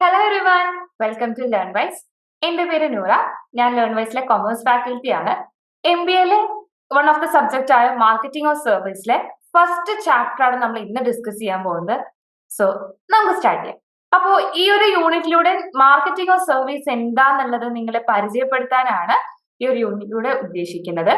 Hello everyone welcome to Learn Wise എന്റെ പേര് നൂറ. ഞാൻ ലേൺ വൈസിലെ കൊമേഴ്സ് ഫാക്കൽറ്റി ആണ്. എം ബി എയിലെ വൺ ഓഫ് ദ സബ്ജക്റ്റ് ആയ മാർക്കറ്റിംഗ് ഓഫ് സർവീസിലെ ഫസ്റ്റ് ചാപ്റ്റർ ആണ് നമ്മൾ ഇന്ന് ഡിസ്കസ് ചെയ്യാൻ പോകുന്നത്. സോ നമുക്ക് സ്റ്റാർട്ട് ചെയ്യാം. അപ്പോ ഈ ഒരു യൂണിറ്റിലൂടെ മാർക്കറ്റിംഗ് ഓഫ് സർവീസ് എന്താന്നുള്ളത് നിങ്ങളെ പരിചയപ്പെടുത്താനാണ് ഈ ഒരു യൂണിറ്റിലൂടെ ഉദ്ദേശിക്കുന്നത്.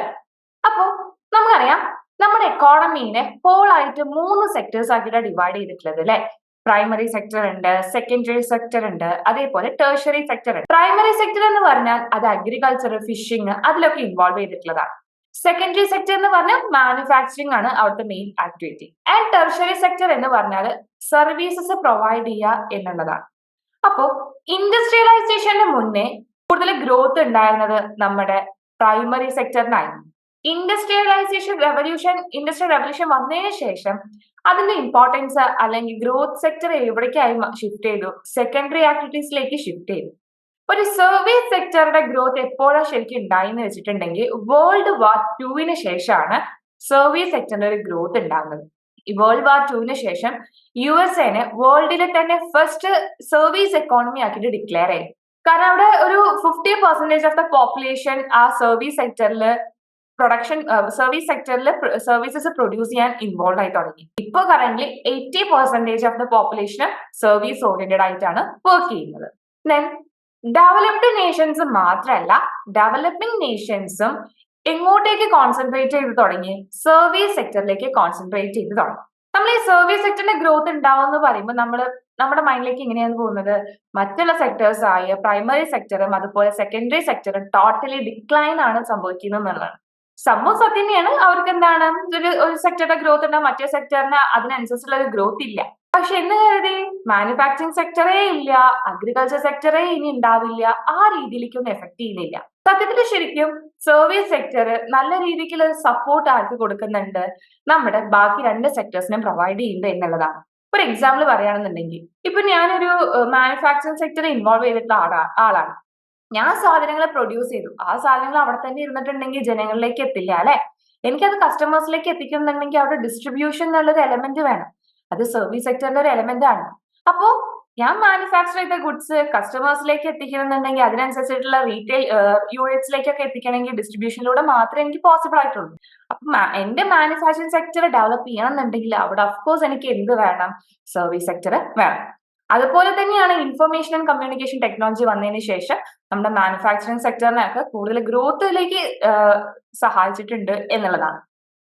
അപ്പോൾ നമുക്കറിയാം നമ്മുടെ എക്കോണമീനെ ഹോൾ ആയിട്ട് മൂന്ന് സെക്ടേഴ്സ് ആക്കിയിട്ട് ഡിവൈഡ് ചെയ്തിട്ടുള്ളത് അല്ലെ? പ്രൈമറി സെക്ടർ ഉണ്ട് സെക്കൻഡറി സെക്ടർ ഉണ്ട് അതേപോലെ ടേഴ്സറി സെക്ടർ ഉണ്ട്. പ്രൈമറി സെക്ടർ എന്ന് പറഞ്ഞാൽ അത് അഗ്രികൾച്ചർ ഫിഷിംഗ് അതിലൊക്കെ ഇൻവോൾവ് ചെയ്തിട്ടുള്ളതാണ്. സെക്കൻഡറി സെക്ടർ എന്ന് പറഞ്ഞാൽ മാനുഫാക്ചറിംഗ് ആണ് അവിടുത്തെ main activity and tertiary sector എന്ന് പറഞ്ഞാൽ സർവീസസ് പ്രൊവൈഡ് ചെയ്യുക എന്നുള്ളതാണ്. അപ്പോൾ ഇൻഡസ്ട്രിയലൈസേഷന് മുന്നേ കൂടുതൽ ഗ്രോത്ത് ഉണ്ടായിരുന്നത് നമ്മുടെ പ്രൈമറി സെക്ടറിനായിരുന്നു ഇൻഡസ്ട്രിയലൈസേഷൻ റെവല്യൂഷൻ ഇൻഡസ്ട്രിയൽ റെവല്യൂഷൻ വന്നതിന് ശേഷം അതിന്റെ ഇമ്പോർട്ടൻസ് അല്ലെങ്കിൽ ഗ്രോത്ത് സെക്ടർ എവിടേക്കായി ഷിഫ്റ്റ് ചെയ്തു? സെക്കൻഡറി ആക്ടിവിറ്റീസിലേക്ക് ഷിഫ്റ്റ് ചെയ്തു. ഒരു സർവീസ് സെക്ടറുടെ ഗ്രോത്ത് എപ്പോഴാണ് ശരിക്കും ഉണ്ടായെന്ന് വെച്ചിട്ടുണ്ടെങ്കിൽ വേൾഡ് വാർ ടുവിന് ശേഷമാണ് സർവീസ് സെക്ടറിന്റെ ഒരു ഗ്രോത്ത് ഉണ്ടാകുന്നത് വേൾഡ് വാർ ടുവിന് ശേഷം യു എസ് എനെ വേൾഡിലെ തന്നെ ഫസ്റ്റ് സർവീസ് എക്കോണമി ആക്കിയിട്ട് ഡിക്ലെയർ ചെയ്തു. കാരണം അവിടെ ഒരു fifty percentage of the population ആ സർവീസ് സെക്ടറിൽ പ്രൊഡക്ഷൻ സർവീസ് സെക്ടറിൽ സർവീസസ് പ്രൊഡ്യൂസ് ചെയ്യാൻ ഇൻവോൾവ് ആയി തുടങ്ങി. ഇപ്പൊ current eighty percentage of the population service oriented ആയിട്ടാണ് വർക്ക് ചെയ്യുന്നത്. ഡെവലപ്ഡ് നേഷൻസ് മാത്രമല്ല ഡെവലപ്പിംഗ് നേഷൻസും എങ്ങോട്ടേക്ക് കോൺസെൻട്രേറ്റ് ചെയ്ത് തുടങ്ങി? സർവീസ് സെക്ടറിലേക്ക് കോൺസെൻട്രേറ്റ് ചെയ്ത് തുടങ്ങി. നമ്മൾ ഈ സർവീസ് സെക്ടറിന്റെ ഗ്രോത്ത് ഉണ്ടാവും എന്ന് പറയുമ്പോൾ നമ്മൾ നമ്മുടെ മൈൻഡിലേക്ക് എങ്ങനെയാണ് പോകുന്നത്? മറ്റുള്ള സെക്ടേഴ്സ് ആയ പ്രൈമറി സെക്ടറും അതുപോലെ സെക്കൻഡറി സെക്ടറും ടോട്ടലി ഡിക്ലൈൻ ആണ് സംഭവിക്കുന്നത് എന്നുള്ളതാണ് സംഭവം സത്യം തന്നെയാണ് അവർക്ക് എന്താണ് ഒരു ഒരു സെക്ടറുടെ ഗ്രോത്ത് ഉണ്ട്? മറ്റേ സെക്ടറിന് അതിനനുസരിച്ചുള്ള ഒരു ഗ്രോത്ത് ഇല്ല. പക്ഷെ എന്ന് കരുതി മാനുഫാക്ചറിങ് സെക്ടറേ ഇല്ല അഗ്രികൾച്ചർ സെക്ടറേ ഇനി ഉണ്ടാവില്ല ആ രീതിയിലേക്കൊന്നും എഫക്ട് ചെയ്യുന്നില്ല. സത്യത്തിൽ ശരിക്കും സർവീസ് സെക്ടർ നല്ല രീതിക്കുള്ള ഒരു സപ്പോർട്ട് ആർക്ക് കൊടുക്കുന്നുണ്ട്? നമ്മുടെ ബാക്കി രണ്ട് സെക്ടേഴ്സിനും പ്രൊവൈഡ് ചെയ്യുന്നത് എന്നുള്ളതാണ്. ഒരു എക്സാമ്പിൾ പറയുകയാണെന്നുണ്ടെങ്കിൽ ഇപ്പൊ ഞാനൊരു മാനുഫാക്ചറിങ് സെക്ടറിൽ ഇൻവോൾവ് ചെയ്തിട്ടുള്ള ആളാ ആളാണ്. ഞാൻ സാധനങ്ങൾ പ്രൊഡ്യൂസ് ചെയ്തു. ആ സാധനങ്ങൾ അവിടെ തന്നെ ഇരുന്നിട്ടുണ്ടെങ്കിൽ ജനങ്ങളിലേക്ക് എത്തില്ല അല്ലെ? എനിക്കത് കസ്റ്റമേഴ്സിലേക്ക് എത്തിക്കുന്നുണ്ടെങ്കിൽ അവിടെ ഡിസ്ട്രിബ്യൂഷൻ എന്നുള്ളൊരു എലമെന്റ് വേണം. അത് സർവീസ് സെക്ടറിന്റെ ഒരു എലമെന്റ് ആണ്. അപ്പോ ഞാൻ മാനുഫാക്ചർ ചെയ്ത ഗുഡ്സ് കസ്റ്റമേഴ്സിലേക്ക് എത്തിക്കണമെന്നുണ്ടെങ്കിൽ അതിനനുസരിച്ചിട്ടുള്ള റീറ്റെയിൽ യൂണിറ്റ്സിലേക്കൊക്കെ എത്തിക്കണമെങ്കിൽ ഡിസ്ട്രിബ്യൂഷനിലൂടെ മാത്രമേ എനിക്ക് പോസിബിൾ ആയിട്ടുള്ളൂ. അപ്പൊ എന്റെ മാനുഫാക്ചറിങ് സെക്ടർ ഡെവലപ്പ് ചെയ്യണമെന്നുണ്ടെങ്കിൽ അവിടെ അഫ്കോഴ്സ് എനിക്ക് എന്ത് വേണം? സർവീസ് സെക്ടർ വേണം. അതുപോലെ തന്നെയാണ് ഇൻഫർമേഷൻ ആൻഡ് കമ്മ്യൂണിക്കേഷൻ ടെക്നോളജി വന്നതിന് ശേഷം നമ്മുടെ മാനുഫാക്ചറിങ് സെക്ടറിനൊക്കെ കൂടുതൽ ഗ്രോത്തിലേക്ക് സഹായിച്ചിട്ടുണ്ട് എന്നുള്ളതാണ്.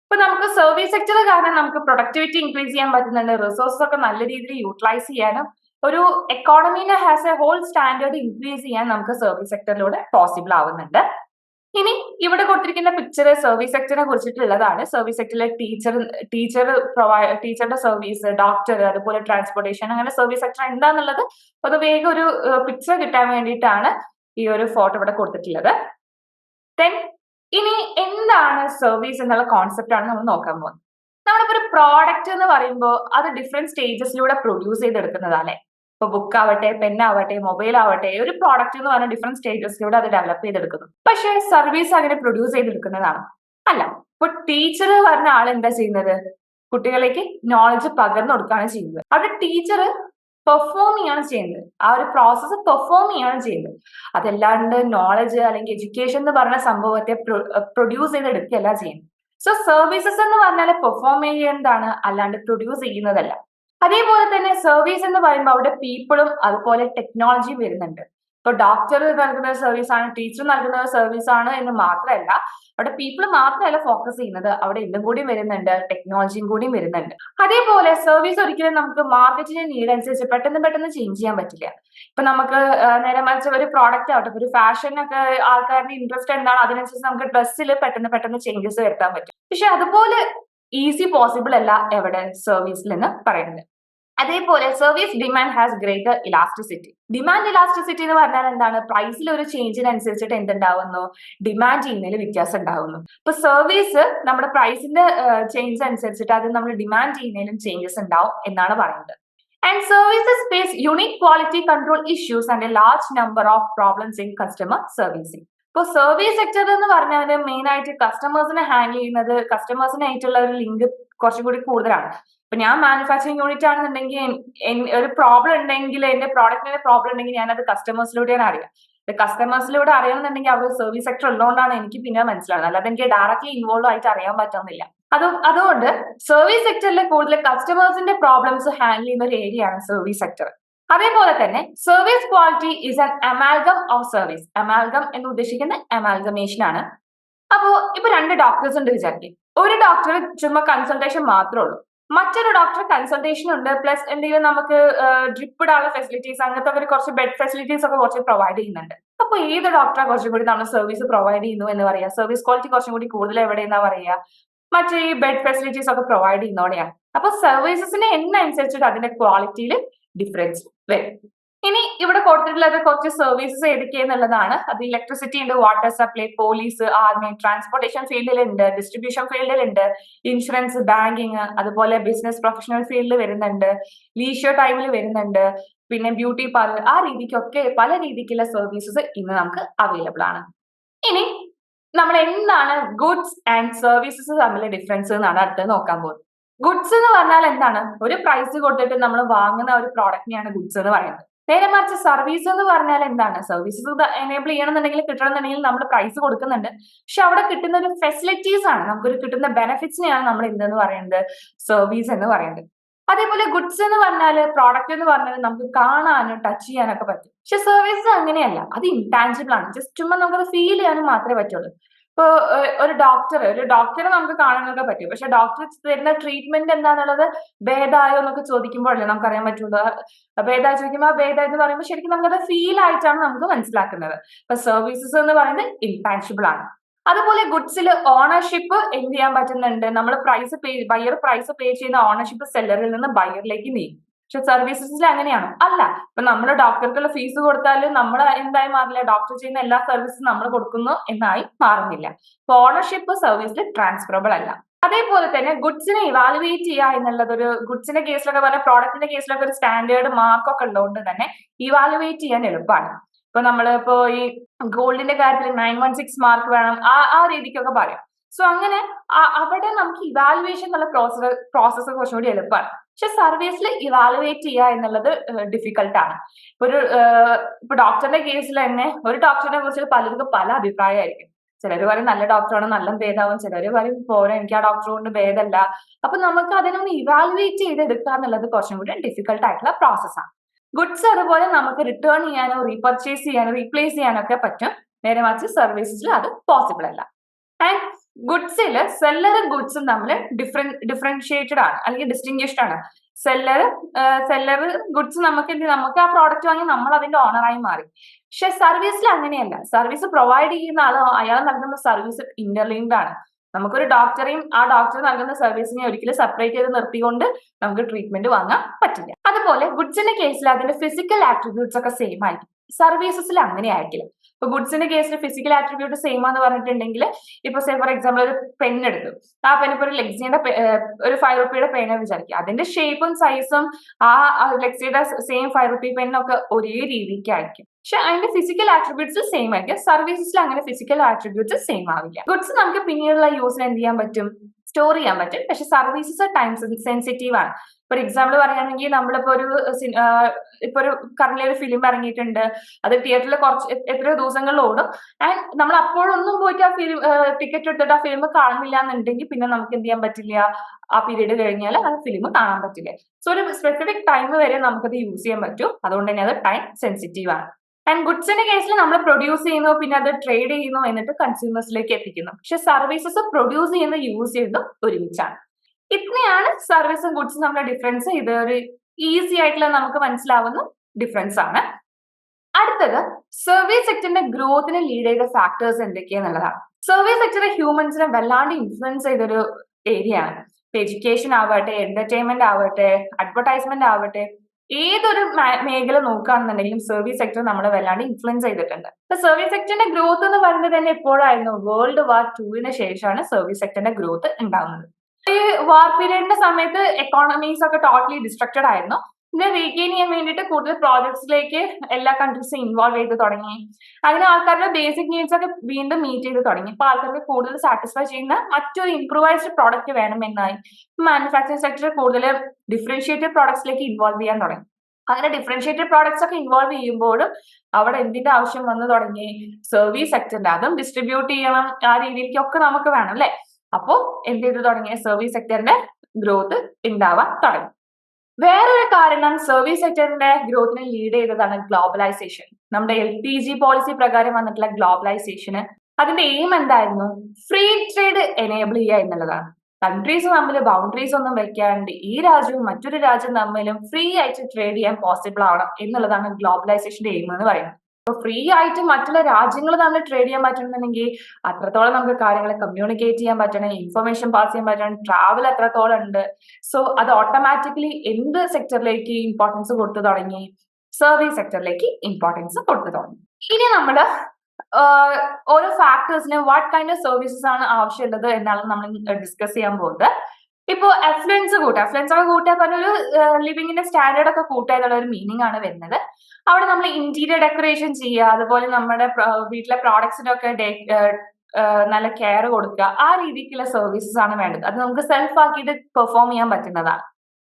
ഇപ്പൊ നമുക്ക് സർവീസ് സെക്ടർ കാരണം നമുക്ക് പ്രൊഡക്ടിവിറ്റി ഇൻക്രീസ് ചെയ്യാൻ പറ്റുന്നുണ്ട് റിസോഴ്സസ് ഒക്കെ നല്ല രീതിയിൽ യൂട്ടിലൈസ് ചെയ്യാനും ഒരു എക്കോണമീനെ has a whole standard increase ചെയ്യാൻ നമുക്ക് സർവീസ് സെക്ടറിലൂടെ പോസിബിൾ ആവുന്നുണ്ട്. ഇനി ഇവിടെ കൊടുത്തിരിക്കുന്ന പിക്ചർ സർവീസ് സെക്ടറിനെ കുറിച്ചിട്ടുള്ളതാണ്. സർവീസ് സെക്ടറിലെ ടീച്ചർ ടീച്ചർ പ്രൊവൈഡ് ടീച്ചറുടെ സർവീസ് ഡോക്ടർ അതുപോലെ ട്രാൻസ്പോർട്ടേഷൻ അങ്ങനെ സർവീസ് സെക്ടർ എന്താന്നുള്ളത് അത് വേഗം ഒരു പിക്ചർ കിട്ടാൻ വേണ്ടിയിട്ടാണ് ഈ ഒരു ഫോട്ടോ ഇവിടെ കൊടുത്തിട്ടുള്ളത്. ദെൻ ഇനി എന്താണ് സർവീസ് എന്നുള്ള കോൺസെപ്റ്റ് ആണ് നമ്മൾ നോക്കാൻ പോകുന്നത്. നമ്മളിപ്പോ ഒരു പ്രോഡക്റ്റ് എന്ന് പറയുമ്പോൾ അത് ഡിഫറെന്റ് സ്റ്റേജസിലൂടെ പ്രൊഡ്യൂസ് ചെയ്തെടുക്കുന്നതല്ലേ ഇപ്പൊ ബുക്ക് ആവട്ടെ പെൻ ആവട്ടെ മൊബൈൽ ആവട്ടെ ഒരു പ്രോഡക്റ്റ് എന്ന് പറഞ്ഞാൽ ഡിഫറെന്റ് സ്റ്റേജസിലൂടെ അത് ഡെവലപ്പ് ചെയ്തെടുക്കുന്നു. പക്ഷേ സർവീസ് അങ്ങനെ പ്രൊഡ്യൂസ് ചെയ്തെടുക്കുന്നതാണ്. അല്ല ഇപ്പൊ ടീച്ചർ പറഞ്ഞ ആൾ എന്താ ചെയ്യുന്നത്? കുട്ടികളിലേക്ക് നോളജ് പകർന്നു കൊടുക്കുകയാണ് ചെയ്യുന്നത്. അവിടെ ടീച്ചർ പെർഫോം ചെയ്യാണ് ചെയ്യുന്നത്. ആ ഒരു പ്രോസസ്സ് പെർഫോം ചെയ്യാണ് ചെയ്യുന്നത്. അതല്ലാണ്ട് നോളജ് അല്ലെങ്കിൽ എഡ്യൂക്കേഷൻ എന്ന് പറഞ്ഞ സംഭവത്തെ പ്രൊഡ്യൂസ് ചെയ്തെടുക്കുകയല്ല ചെയ്യുന്നത്. സോ സർവീസസ് എന്ന് പറഞ്ഞാൽ പെർഫോം ചെയ്യുന്നതാണ് അല്ലാണ്ട് പ്രൊഡ്യൂസ് ചെയ്യുന്നതല്ല. അതേപോലെ തന്നെ സർവീസ് എന്ന് പറയുമ്പോൾ അവിടെ പീപ്പിളും അതുപോലെ ടെക്നോളജിയും വരുന്നുണ്ട്. ഇപ്പൊ ഡോക്ടർ നൽകുന്ന സർവീസ് ആണ് ടീച്ചർ നൽകുന്ന സർവീസ് ആണ് എന്ന് മാത്രമല്ല അവിടെ പീപ്പിൾ മാത്രമല്ല ഫോക്കസ് ചെയ്യുന്നത്. അവിടെ ഇതും കൂടി വരുന്നുണ്ട് ടെക്നോളജിയും കൂടിയും വരുന്നുണ്ട്. അതേപോലെ സർവീസ് ഒരിക്കലും നമുക്ക് മാർക്കറ്റിന്റെ നീഡ് അനുസരിച്ച് പെട്ടെന്ന് പെട്ടെന്ന് ചേഞ്ച് ചെയ്യാൻ പറ്റില്ല. ഇപ്പൊ നമുക്ക് നേരെ മറിച്ച് ഒരു പ്രോഡക്റ്റ് ആവട്ടെ ഒരു ഫാഷനൊക്കെ ആൾക്കാരുടെ ഇൻട്രസ്റ്റ് എന്താണ് അതിനനുസരിച്ച് നമുക്ക് ഡ്രസ്സിൽ പെട്ടെന്ന് പെട്ടെന്ന് ചേഞ്ചസ് വരുത്താൻ പറ്റും. പക്ഷെ അതുപോലെ ഈസി പോസിബിൾ അല്ല എവിടെ സർവീസിൽ എന്ന് പറയുന്നത്. അതേപോലെ service demand has greater elasticity demand elasticity എന്ന് പറഞ്ഞാൽ എന്താണ്? പ്രൈസിൽ ഒരു ചേഞ്ചിന് ചേഞ്ചിനനുസരിച്ചിട്ട് എന്തുണ്ടാവുന്നു? ഡിമാൻഡ് ചെയ്യുന്നതിൽ വ്യത്യാസം ഉണ്ടാവുന്നു. ഇപ്പൊ സർവീസ് നമ്മുടെ പ്രൈസിന്റെ ചേഞ്ച് അനുസരിച്ചിട്ട് അത് നമ്മൾ ഡിമാൻഡ് ചെയ്യുന്നതിലും ചേഞ്ചസ് ഉണ്ടാവും എന്നാണ് പറയുന്നത്. And services face unique quality control issues and a large number of problems in customer servicing ഇപ്പൊ സർവീസ് സെക്ടർ എന്ന് പറഞ്ഞാൽ മെയിൻ ആയിട്ട് കസ്റ്റമേഴ്സിനെ ഹാൻഡിൽ ചെയ്യുന്നത് കസ്റ്റമേഴ്സിനായിട്ടുള്ള ഒരു ലിങ്ക് കുറച്ചും കൂടി കൂടുതലാണ്. ഇപ്പൊ ഞാൻ മാനുഫാക്ചറിങ് യൂണിറ്റ് ആണെന്നുണ്ടെങ്കിൽ ഒരു പ്രോബ്ലം ഉണ്ടെങ്കിൽ എന്റെ പ്രോഡക്റ്റിന് പ്രോബ്ലം ഉണ്ടെങ്കിൽ ഞാനത് കസ്റ്റമേഴ്സിലൂടെയാണ് അറിയാം കസ്റ്റമേഴ്സിലൂടെ അറിയണമെന്നുണ്ടെങ്കിൽ അവർ സർവീസ് സെക്ടർ ഉള്ളതുകൊണ്ടാണ് എനിക്ക് പിന്നെ മനസ്സിലാവുന്നത്. അല്ലാതെ എനിക്ക് ഡയറക്റ്റ്ലി ഇൻവോൾവ് ആയിട്ട് അറിയാൻ പറ്റുന്നില്ല. അത് അതുകൊണ്ട് സർവീസ് സെക്ടറിൽ കൂടുതൽ കസ്റ്റമേഴ്സിന്റെ പ്രോബ്ലംസ് ഹാൻഡിൽ ചെയ്യുന്ന ഒരു ഏരിയ ആണ് സർവീസ് സെക്ടർ അതേപോലെ തന്നെ service quality is an amalgam of service amalgam എന്ന് ഉദ്ദേശിക്കുന്ന അമാൽഗമേഷൻ ആണ്. അപ്പോ ഇപ്പൊ രണ്ട് ഡോക്ടേഴ്സ് ഉണ്ട് വിചാരിക്കും. ഒരു ഡോക്ടർ ചുമ്മാ കൺസൾട്ടേഷൻ മാത്രമേ ഉള്ളൂ. മറ്റൊരു ഡോക്ടർ കൺസൾട്ടേഷൻ ഉണ്ട്. പ്ലസ് എന്തെങ്കിലും നമുക്ക് ഡ്രിപ്പ് ഇടാനുള്ള ഫെസിലിറ്റീസ് അങ്ങനത്തെ ഒരു കുറച്ച് ബെഡ് ഫെസിലിറ്റീസ് ഒക്കെ കുറച്ച് പ്രൊവൈഡ് ചെയ്യുന്നുണ്ട്. അപ്പൊ ഏത് ഡോക്ടറെ കുറച്ചും കൂടി നമ്മൾ സർവീസ് പ്രൊവൈഡ് ചെയ്യുന്നു എന്ന് പറയാ? സർവീസ് ക്വാളിറ്റി കുറച്ചും കൂടി കൂടുതൽ എവിടെയെന്നാ പറയാ? മറ്റേ ഈ ബെഡ് ഫെസിലിറ്റീസ് ഒക്കെ പ്രൊവൈഡ് ചെയ്യുന്നതോടെയാണ് അപ്പൊ സർവീസസിന് എണ്ണ അനുസരിച്ചിട്ട് അതിന്റെ ക്വാളിറ്റിയിൽ ഡിഫറൻസ് വരും. ഇനി ഇവിടെ കൊടുത്തിട്ടുള്ളത് കുറച്ച് സർവീസസ് ഏതൊക്കെയെന്നുള്ളതാണ് അത് ഇലക്ട്രിസിറ്റി ഉണ്ട് water supply police army transportation ഫീൽഡിലുണ്ട് distribution ഫീൽഡിലുണ്ട് ഇൻഷുറൻസ് ബാങ്കിങ് അതുപോലെ ബിസിനസ് പ്രൊഫഷണൽ ഫീൽഡിൽ വരുന്നുണ്ട് ലീഷർ ടൈമിൽ വരുന്നുണ്ട് പിന്നെ ബ്യൂട്ടി പാർലർ ആ രീതിക്കൊക്കെ പല രീതിക്കുള്ള സർവീസസ് ഇന്ന് നമുക്ക് അവൈലബിൾ ആണ്. ഇനി നമ്മൾ എന്താണ് ഗുഡ്സ് ആൻഡ് സർവീസസ് തമ്മിലെ ഡിഫറൻസ് എന്നാണ് അടുത്തത് നോക്കാൻ പോകുന്നത്. ഗുഡ്സ് എന്ന് പറഞ്ഞാൽ എന്താണ്? ഒരു പ്രൈസ് കൊടുത്തിട്ട് നമ്മൾ വാങ്ങുന്ന ഒരു പ്രോഡക്റ്റിനെയാണ് ഗുഡ്സ് എന്ന് പറയുന്നത്. നേരെ മറിച്ച് സർവീസ് എന്ന് പറഞ്ഞാൽ എന്താണ്? സർവീസസ് എനേബിൾ ചെയ്യണമെന്നുണ്ടെങ്കിൽ കിട്ടണമെന്നുണ്ടെങ്കിൽ നമ്മൾ പ്രൈസ് കൊടുക്കുന്നുണ്ട്. പക്ഷെ അവിടെ കിട്ടുന്ന ഒരു ഫെസിലിറ്റീസ് ആണ്. നമുക്കൊരു കിട്ടുന്ന ബെനിഫിറ്റ്സിനെയാണ് നമ്മൾ എന്തെന്ന് പറയുന്നത്. സർവീസ് എന്ന് പറയുന്നത്. അതേപോലെ ഗുഡ്സ് എന്ന് പറഞ്ഞാൽ പ്രോഡക്റ്റ് എന്ന് പറഞ്ഞാൽ നമുക്ക് കാണാനും ടച്ച് ചെയ്യാനൊക്കെ പറ്റും. പക്ഷെ സർവീസ് അങ്ങനെയല്ല. അത് ഇൻടാഞ്ചിബിൾ ആണ്. ജസ്റ്റ് ചുമ്മാ നമുക്കത് ഫീൽ ചെയ്യാനും മാത്രമേ പറ്റുള്ളൂ. ഇപ്പൊ ഒരു ഡോക്ടർ ഒരു ഡോക്ടറെ നമുക്ക് കാണാനൊക്കെ പറ്റും. പക്ഷെ ഡോക്ടർ തരുന്ന ട്രീറ്റ്മെന്റ് എന്താന്നുള്ളത് ഭേദായോ എന്നൊക്കെ ചോദിക്കുമ്പോഴല്ലേ നമുക്ക് അറിയാൻ പറ്റുള്ളൂ ഭേദമായി ചോദിക്കുമ്പോൾ ഭേദ എന്ന് പറയുമ്പോൾ ശരിക്കും നമുക്കത് ഫീൽ ആയിട്ടാണ് നമുക്ക് മനസ്സിലാക്കുന്നത്. ഇപ്പൊ സർവീസസ് എന്ന് പറയുന്നത് ഇൻടാൻഷിബിൾ ആണ്. അതുപോലെ ഗുഡ്സിൽ ഓണർഷിപ്പ് എന്ത് ചെയ്യാൻ പറ്റുന്നുണ്ട്? നമ്മൾ price pay buyer price pay ചെയ്യുന്ന ഓണർഷിപ്പ് സെല്ലറിൽ നിന്ന് ബയറിലേക്ക് നീങ്ങും. പക്ഷെ സർവീസസിൽ അങ്ങനെയാണോ. അല്ല ഇപ്പൊ നമ്മൾ ഡോക്ടർക്കുള്ള ഫീസ് കൊടുത്താൽ നമ്മൾ എന്തായി മാറില്ല? ഡോക്ടർ ചെയ്യുന്ന എല്ലാ സർവീസും നമ്മൾ കൊടുക്കുന്നു എന്നായി മാറുന്നില്ല. അപ്പൊ ഓണർഷിപ്പ് സർവീസിൽ ട്രാൻസ്ഫറബിൾ അല്ല. അതേപോലെ തന്നെ ഗുഡ്സിനെ ഇവാലുവേറ്റ് ചെയ്യുക എന്നുള്ളത് ഒരു ഗുഡ്സിന്റെ കേസിലൊക്കെ പറഞ്ഞ പ്രോഡക്റ്റിന്റെ കേസിലൊക്കെ ഒരു സ്റ്റാൻഡേർഡ് മാർക്കൊക്കെ ഉള്ളതുകൊണ്ട് തന്നെ ഇവാലുവേറ്റ് ചെയ്യാൻ എളുപ്പമാണ്. ഇപ്പൊ നമ്മൾ ഇപ്പോ ഈ ഗോൾഡിന്റെ കാര്യത്തിൽ നയൻ വൺ സിക്സ് മാർക്ക് വേണം ആ ആ രീതിക്കൊക്കെ പറയാം. സോ അങ്ങനെ അവിടെ നമുക്ക് ഇവാലുവേഷൻ എന്നുള്ള പ്രോസസ് പ്രോസസ്സ് കുറച്ചുകൂടി എളുപ്പമാണ്. പക്ഷെ സർവീസിൽ ഇവാലുവേറ്റ് ചെയ്യുക എന്നുള്ളത് ഡിഫിക്കൽട്ടാണ് ഒരു ഇപ്പൊ ഡോക്ടറിന്റെ കേസിൽ തന്നെ ഒരു ഡോക്ടറിനെ കുറിച്ച് പലർക്കും പല അഭിപ്രായമായിരിക്കും. ചിലർ പറയും നല്ല ഡോക്ടറാണ് നല്ല ഭേദാവും. ചിലർ പറയും പോരാ എനിക്ക് ആ ഡോക്ടർ കൊണ്ട് ഭേദമല്ല അപ്പൊ നമുക്ക് അതിനൊന്ന് ഇവാലുവേറ്റ് ചെയ്തെടുക്കുക എന്നുള്ളത് കുറച്ചും കൂടി ഡിഫിക്കൽട്ട് ആയിട്ടുള്ള പ്രോസസ്സാണ് ഗുഡ്സ് അതുപോലെ നമുക്ക് റിട്ടേൺ ചെയ്യാനോ റീപർച്ചേസ് ചെയ്യാനോ റീപ്ലേസ് ചെയ്യാനോ ഒക്കെ പറ്റും. നേരെ മറിച്ച് സർവീസസിൽ അത് പോസിബിൾ അല്ല. ആൻഡ് ഗുഡ്സിൽ സെല്ലറും ഗുഡ്സും തമ്മിൽ ഡിഫറെന്റ് ഡിഫറൻഷിയേറ്റഡ് ആണ് അല്ലെങ്കിൽ ഡിസ്റ്റിങ്ഷ്ഡ് ആണ്. സെല്ലർ സെല്ലർ ഗുഡ്സ് നമുക്ക്? നമുക്ക് ആ പ്രോഡക്റ്റ് വാങ്ങി നമ്മൾ അതിന്റെ ഓണറായി മാറി. പക്ഷെ സർവീസിൽ അങ്ങനെയല്ല. സർവീസ് പ്രൊവൈഡ് ചെയ്യുന്ന ആൾ അയാൾ നൽകുന്ന സർവീസ് ഇന്റർലിങ്ക്ഡ് ആണ്. നമുക്കൊരു ഡോക്ടറെയും ആ ഡോക്ടർ നൽകുന്ന സർവീസിനെ ഒരിക്കലും സെപ്പറേറ്റ് ചെയ്ത് നിർത്തിക്കൊണ്ട് നമുക്ക് ട്രീറ്റ്മെന്റ് വാങ്ങാൻ പറ്റില്ല. അതുപോലെ ഗുഡ്സിന്റെ കേസിൽ അതിന്റെ ഫിസിക്കൽ ആട്രിബ്യൂട്ട്സ് ഒക്കെ സെയിം ആയിരിക്കും. സർവീസസിൽ അങ്ങനെ ആയിരിക്കില്ല ഇപ്പൊ ഗുഡ്സിന്റെ കേസിൽ ഫിസിക്കൽ ആട്രിബ്യൂട്ട് സെയിം ആന്ന് പറഞ്ഞിട്ടുണ്ടെങ്കിൽ ഇപ്പൊ സേ ഫോർ എക്സാമ്പിൾ ഒരു പെൻ എടുത്തു ആ പെൻ ഇപ്പൊ ഒരു ലെക്സിയുടെ ഒരു ഫൈവ് റുപ്പിയുടെ പെൻ വിചാരിക്കുക. അതിന്റെ ഷേപ്പും സൈസും ആ ലെക്സിയുടെ സെയിം ഫൈവ് റുപ്പി പെന്നൊക്കെ ഒരേ രീതിക്കായിരിക്കും. പക്ഷെ അതിന്റെ ഫിസിക്കൽ ആട്രിബ്യൂട്ട്സ് സെയിം ആയിരിക്കും. സർവീസസിൽ അങ്ങനെ ഫിസിക്കൽ ആട്രിബ്യൂട്ട്സ് സെയിം ആവില്ല. ഗുഡ്സ് നമുക്ക് പിന്നീടുള്ള യൂസിന് എന്ത് ചെയ്യാൻ പറ്റും? സ്റ്റോർ ചെയ്യാൻ പറ്റും. പക്ഷെ സർവീസസ് ടൈം സെൻസിറ്റീവ് ആണ്. ഫോർ എക്സാമ്പിൾ പറയുകയാണെങ്കിൽ നമ്മളിപ്പോ ഒരു ഇപ്പൊ ഒരു കറന്റ് ഒരു ഫിലിം ഇറങ്ങിയിട്ടുണ്ട്. അത് തിയേറ്ററിൽ കുറച്ച് എത്ര ദിവസങ്ങളിൽ ഓടും. ആൻഡ് നമ്മൾ അപ്പോഴൊന്നും പോയിട്ട് ആ ഫിലിം ടിക്കറ്റ് എടുത്തിട്ട് ആ ഫിലിം കാണുന്നില്ല എന്നുണ്ടെങ്കിൽ പിന്നെ നമുക്ക് എന്ത് ചെയ്യാൻ പറ്റില്ല? ആ പീരീഡ് കഴിഞ്ഞാൽ ആ ഫിലിം കാണാൻ പറ്റില്ല. സോ ഒരു സ്പെസിഫിക് ടൈം വരെ നമുക്കത് യൂസ് ചെയ്യാൻ പറ്റും. അതുകൊണ്ട് തന്നെ അത് ടൈം സെൻസിറ്റീവ് ആണ്. ആൻഡ് ഗുഡ്സിന്റെ കേസിൽ നമ്മൾ പ്രൊഡ്യൂസ് ചെയ്യുന്നു പിന്നെ അത് ട്രേഡ് ചെയ്യുന്നു എന്നിട്ട് കൺസ്യൂമേഴ്സിലേക്ക് എത്തിക്കുന്നു. പക്ഷെ സർവീസസ് പ്രൊഡ്യൂസ് ചെയ്യുന്ന യൂസ് ചെയ്യുന്നു ഒരുമിച്ചാണ്. ഇത്രയാണ് സർവീസും ഗുഡ്സും നമ്മുടെ ഡിഫറൻസ് ഇത് ഒരു ഈസി ആയിട്ടുള്ള നമുക്ക് മനസ്സിലാവുന്ന ഡിഫറൻസ് ആണ്. അടുത്തത് സർവീസ് സെക്ടറിന്റെ ഗ്രോത്തിനെ ലീഡ് ചെയ്ത ഫാക്ടേഴ്സ് എന്തൊക്കെയാന്നുള്ളതാണ് സർവീസ് സെക്ടർ ഹ്യൂമൻസിനെ വല്ലാണ്ട് ഇൻഫ്ലുവൻസ് ചെയ്തൊരു ഏരിയ ആണ്. എഡ്യൂക്കേഷൻ ആവട്ടെ എന്റർടൈൻമെന്റ് ആവട്ടെ അഡ്വർടൈസ്മെന്റ് ആവട്ടെ ഏതൊരു മേഖല നോക്കുകയാണെന്നുണ്ടെങ്കിലും സർവീസ് സെക്ടർ നമ്മളെ വല്ലാണ്ട് ഇൻഫ്ലുവൻസ് ചെയ്തിട്ടുണ്ട്. ഇപ്പൊ സർവീസ് സെക്ടറിന്റെ ഗ്രോത്ത് എന്ന് പറയുന്നത് തന്നെ എപ്പോഴായിരുന്നു വേൾഡ് വാർ ടുവിന് ശേഷമാണ് സർവീസ് സെക്ടറിന്റെ ഗ്രോത്ത് ഉണ്ടാകുന്നത്. ഈ വാർ പീരീഡിന്റെ സമയത്ത് എക്കോണമീസ് ഒക്കെ ടോട്ടലി ഡിസ്ട്രക്റ്റഡ് ആയിരുന്നു. ഇതിനെ റീഗെയിൻ ചെയ്യാൻ വേണ്ടിയിട്ട് കൂടുതൽ പ്രോജക്ട്സിലേക്ക് എല്ലാ കൺട്രീസും ഇൻവോൾവ് ചെയ്ത് തുടങ്ങി. അങ്ങനെ ആൾക്കാരുടെ ബേസിക് നീഡ്സ് ഒക്കെ വീണ്ടും മീറ്റ് ചെയ്ത് തുടങ്ങി. ഇപ്പൊ ആൾക്കാർക്ക് കൂടുതൽ സാറ്റിസ്ഫൈ ചെയ്യുന്ന മറ്റൊരു ഇംപ്രൂവൈസ്ഡ് പ്രോഡക്റ്റ് വേണമെന്നായി മാനുഫാക്ചറിംഗ് സെക്ടർ കൂടുതൽ ഡിഫറൻഷിയേറ്റഡ് പ്രോഡക്ട്സിലേക്ക് ഇൻവോൾവ് ചെയ്യാൻ തുടങ്ങി. അങ്ങനെ ഡിഫറൻഷ്യേറ്റഡ് പ്രോഡക്ട്സ് ഒക്കെ ഇൻവോൾവ് ചെയ്യുമ്പോഴും അവിടെ എന്തിന്റെ ആവശ്യം വന്നു തുടങ്ങി? സർവീസ് സെക്ടറിന്റെ അതും ഡിസ്ട്രിബ്യൂട്ട് ചെയ്യണം. ആ രീതിയിലേക്കൊക്കെ നമുക്ക് വേണം അല്ലെ? അപ്പോ എന്ത് ചെയ്തു തുടങ്ങിയ സർവീസ് സെക്ടറിന്റെ ഗ്രോത്ത് ഉണ്ടാവാൻ തുടങ്ങി. വേറൊരു കാരണം സർവീസ് സെക്ടറിന്റെ ഗ്രോത്തിനെ ലീഡ് ചെയ്തതാണ് ഗ്ലോബലൈസേഷൻ നമ്മുടെ എൽ പി ജി പോളിസി പ്രകാരം വന്നിട്ടുള്ള ഗ്ലോബലൈസേഷന് അതിന്റെ എയിം എന്തായിരുന്നു? ഫ്രീ ട്രേഡ് എനേബിൾ ചെയ്യുക എന്നുള്ളതാണ്. കൺട്രീസ് തമ്മിൽ ബൗണ്ടറീസ് ഒന്നും വെക്കാണ്ട് ഈ രാജ്യവും മറ്റൊരു രാജ്യം തമ്മിലും ഫ്രീ ആയിട്ട് ട്രേഡ് ചെയ്യാൻ പോസിബിൾ ആവണം എന്നുള്ളതാണ് ഗ്ലോബലൈസേഷന്റെ എയിം എന്ന് പറയുന്നത്. അപ്പൊ ഫ്രീ ആയിട്ട് മറ്റുള്ള രാജ്യങ്ങൾ തമ്മിൽ ട്രേഡ് ചെയ്യാൻ പറ്റണമെന്നുണ്ടെങ്കിൽ അത്രത്തോളം നമുക്ക് കാര്യങ്ങൾ കമ്മ്യൂണിക്കേറ്റ് ചെയ്യാൻ പറ്റണം ഇൻഫർമേഷൻ പാസ് ചെയ്യാൻ പറ്റണം ട്രാവൽ എത്രത്തോളം ഉണ്ട്. സോ അത് ഓട്ടോമാറ്റിക്കലി എന്ത് സെക്ടറിലേക്ക് ഇമ്പോർട്ടൻസ് കൊടുത്തു തുടങ്ങി? സർവീസ് സെക്ടറിലേക്ക് ഇമ്പോർട്ടൻസ് കൊടുത്തു തുടങ്ങി. ഇനി നമ്മൾ ഓരോ ഫാക്ടേഴ്സിന് വാട്ട് കൈൻഡ് ഓഫ് സർവീസസ് ആണ് ആവശ്യമുള്ളത് എന്നാണ് നമ്മൾ ഡിസ്കസ് ചെയ്യാൻ പോകുന്നത്. ഇപ്പോ എഫ്ലുവൻസ് കൂട്ടുക. എഫ്ലുവൻസ് ഒക്കെ കൂട്ടുക പറഞ്ഞൊരു ലിവിങ്ങിന്റെ സ്റ്റാൻഡേർഡ് ഒക്കെ കൂട്ടുക എന്നുള്ള ഒരു മീനിങ് ആണ് വരുന്നത്. അവിടെ നമ്മൾ ഇന്റീരിയർ ഡെക്കറേഷൻ ചെയ്യുക അതുപോലെ നമ്മുടെ വീട്ടിലെ പ്രോഡക്ട്സിന്റെ ഒക്കെ നല്ല കെയർ കൊടുക്കുക. ആ രീതിക്കുള്ള സർവീസസ് ആണ് വേണ്ടത്. അത് നമുക്ക് സെൽഫ് ആക്കിയിട്ട് പെർഫോം ചെയ്യാൻ പറ്റുന്നതാണ്.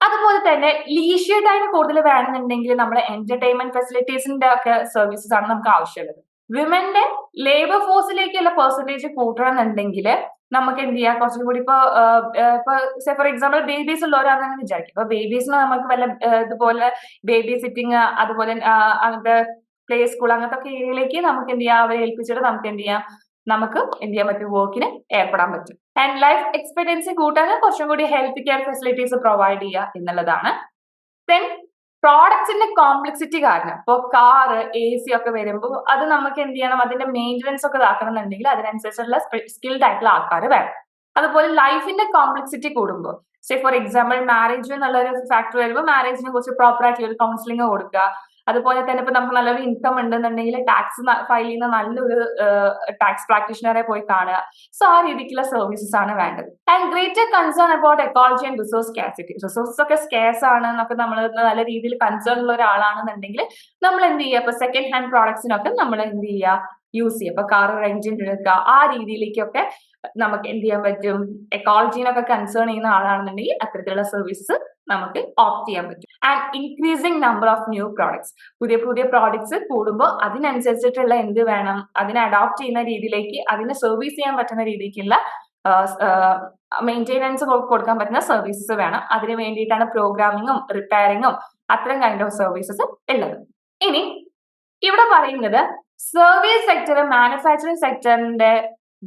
അതുപോലെ തന്നെ ലീഷ്യർ ടൈം കൂടുതൽ വേണമെന്നുണ്ടെങ്കിൽ നമ്മുടെ എന്റർടൈൻമെന്റ് ഫെസിലിറ്റീസിന്റെ ഒക്കെ സർവീസസ് ആണ് നമുക്ക് ആവശ്യമുള്ളത്. വിമന്റെ ലേബർ ഫോഴ്സിലേക്കുള്ള പെർസെന്റേജ് കൂട്ടണമെന്നുണ്ടെങ്കിൽ നമുക്ക് എന്ത് ചെയ്യാം? കുറച്ചും കൂടി ഇപ്പൊ ഇപ്പൊ ഫോർ എക്സാമ്പിൾ ബേബീസ് ഉള്ളവരാണെന്ന് വിചാരിക്കും. ഇപ്പൊ ബേബീസിന് നമുക്ക് വല്ല ഇതുപോലെ ബേബി സിറ്റിംഗ് അതുപോലെ അങ്ങനത്തെ പ്ലേ സ്കൂൾ അങ്ങനത്തെ ഒക്കെ ഏരിയയിലേക്ക് നമുക്ക് എന്ത് ചെയ്യാം? അവരെ ഏൽപ്പിച്ചിട്ട് നമുക്ക് എന്ത് ചെയ്യാം? നമുക്ക് എന്ത് ചെയ്യാൻ പറ്റും? വർക്കിന് ഏർപ്പെടാൻ പറ്റും. ആൻഡ് ലൈഫ് എക്സ്പീരിയൻസ് കൂട്ടാൻ കുറച്ചും കൂടി ഹെൽത്ത് കെയർ ഫെസിലിറ്റീസ് പ്രൊവൈഡ് ചെയ്യുക എന്നുള്ളതാണ്. ദെൻ പ്രോഡക്ട്സിന്റെ കോംപ്ലക്സിറ്റി കാരണം. ഇപ്പോൾ കാറ് എ സി ഒക്കെ വരുമ്പോൾ അത് നമുക്ക് എന്ത് ചെയ്യണം? അതിന്റെ മെയിന്റനൻസ് ഒക്കെ ഇതാക്കണം എന്നുണ്ടെങ്കിൽ അതിനനുസരിച്ചുള്ള സ്കിൽഡ് ആയിട്ടുള്ള ആൾക്കാർ വേണം. അതുപോലെ ലൈഫിന്റെ കോംപ്ലക്സിറ്റി കൂടുമ്പോൾ സേ ഫോർ എക്സാമ്പിൾ മാരേജ് എന്നുള്ള ഒരു ഫാക്ടർ വരുമ്പോൾ മാരേജിനെ കുറിച്ച് പ്രോപ്പർ ആയിട്ടുള്ള ഒരു കൗൺസിലിംഗ് കൊടുക്കുക. അതുപോലെ തന്നെ ഇപ്പൊ നമുക്ക് നല്ലൊരു ഇൻകം ഉണ്ടെന്നുണ്ടെങ്കിൽ ടാക്സ് ഫയൽ ചെയ്യുന്ന നല്ലൊരു ടാക്സ് പ്രാക്ടീഷണറെ പോയി കാണുക. സോ ആ രീതിക്കുള്ള സർവീസസ് ആണ് വേണ്ടത്. And greater concern about ecology and resource scarcity resources ഒക്കെ സ്കേസ് ആണ് എന്നൊക്കെ നമ്മൾ നല്ല രീതിയിൽ കൺസേൺ ഉള്ള ഒരാളാണെന്നുണ്ടെങ്കിൽ നമ്മൾ എന്ത് ചെയ്യുക? ഇപ്പൊ സെക്കൻഡ് ഹാൻഡ് പ്രോഡക്ട്സിനൊക്കെ നമ്മൾ എന്ത് ചെയ്യുക? യൂസ് ചെയ്യുക. ഇപ്പൊ കാർ റെന്റിന് എടുക്കുക. ആ രീതിയിലേക്കൊക്കെ നമുക്ക് എന്ത് ചെയ്യാൻ പറ്റും? എക്കോളജീനൊക്കെ കൺസേൺ ചെയ്യുന്ന ആളാണെന്നുണ്ടെങ്കിൽ അത്തരത്തിലുള്ള സർവീസസ് നമുക്ക് ഓപ്റ്റ് ചെയ്യാൻ പറ്റും. And increasing number of new products പുതിയ പുതിയ പ്രോഡക്ട്സ് കൂടുമ്പോൾ അതിനനുസരിച്ചിട്ടുള്ള എന്ത് വേണം അതിനെ അഡോപ്റ്റ് ചെയ്യുന്ന രീതിയിലേക്ക് അതിനെ സർവീസ് ചെയ്യാൻ പറ്റുന്ന രീതിക്കുള്ള മെയിന്റെനൻസ് കൊടുക്കാൻ പറ്റുന്ന സർവീസസ് വേണം. അതിന് വേണ്ടിയിട്ടാണ് പ്രോഗ്രാമിങ്ങും റിപ്പയറിങ്ങും അത്തരം കൈൻഡ് ഓഫ് സർവീസസ് ഉള്ളത്. ഇനി ഇവിടെ പറയുന്നത് സർവീസ് സെക്ടർ മാനുഫാക്ചറിങ് സെക്ടറിന്റെ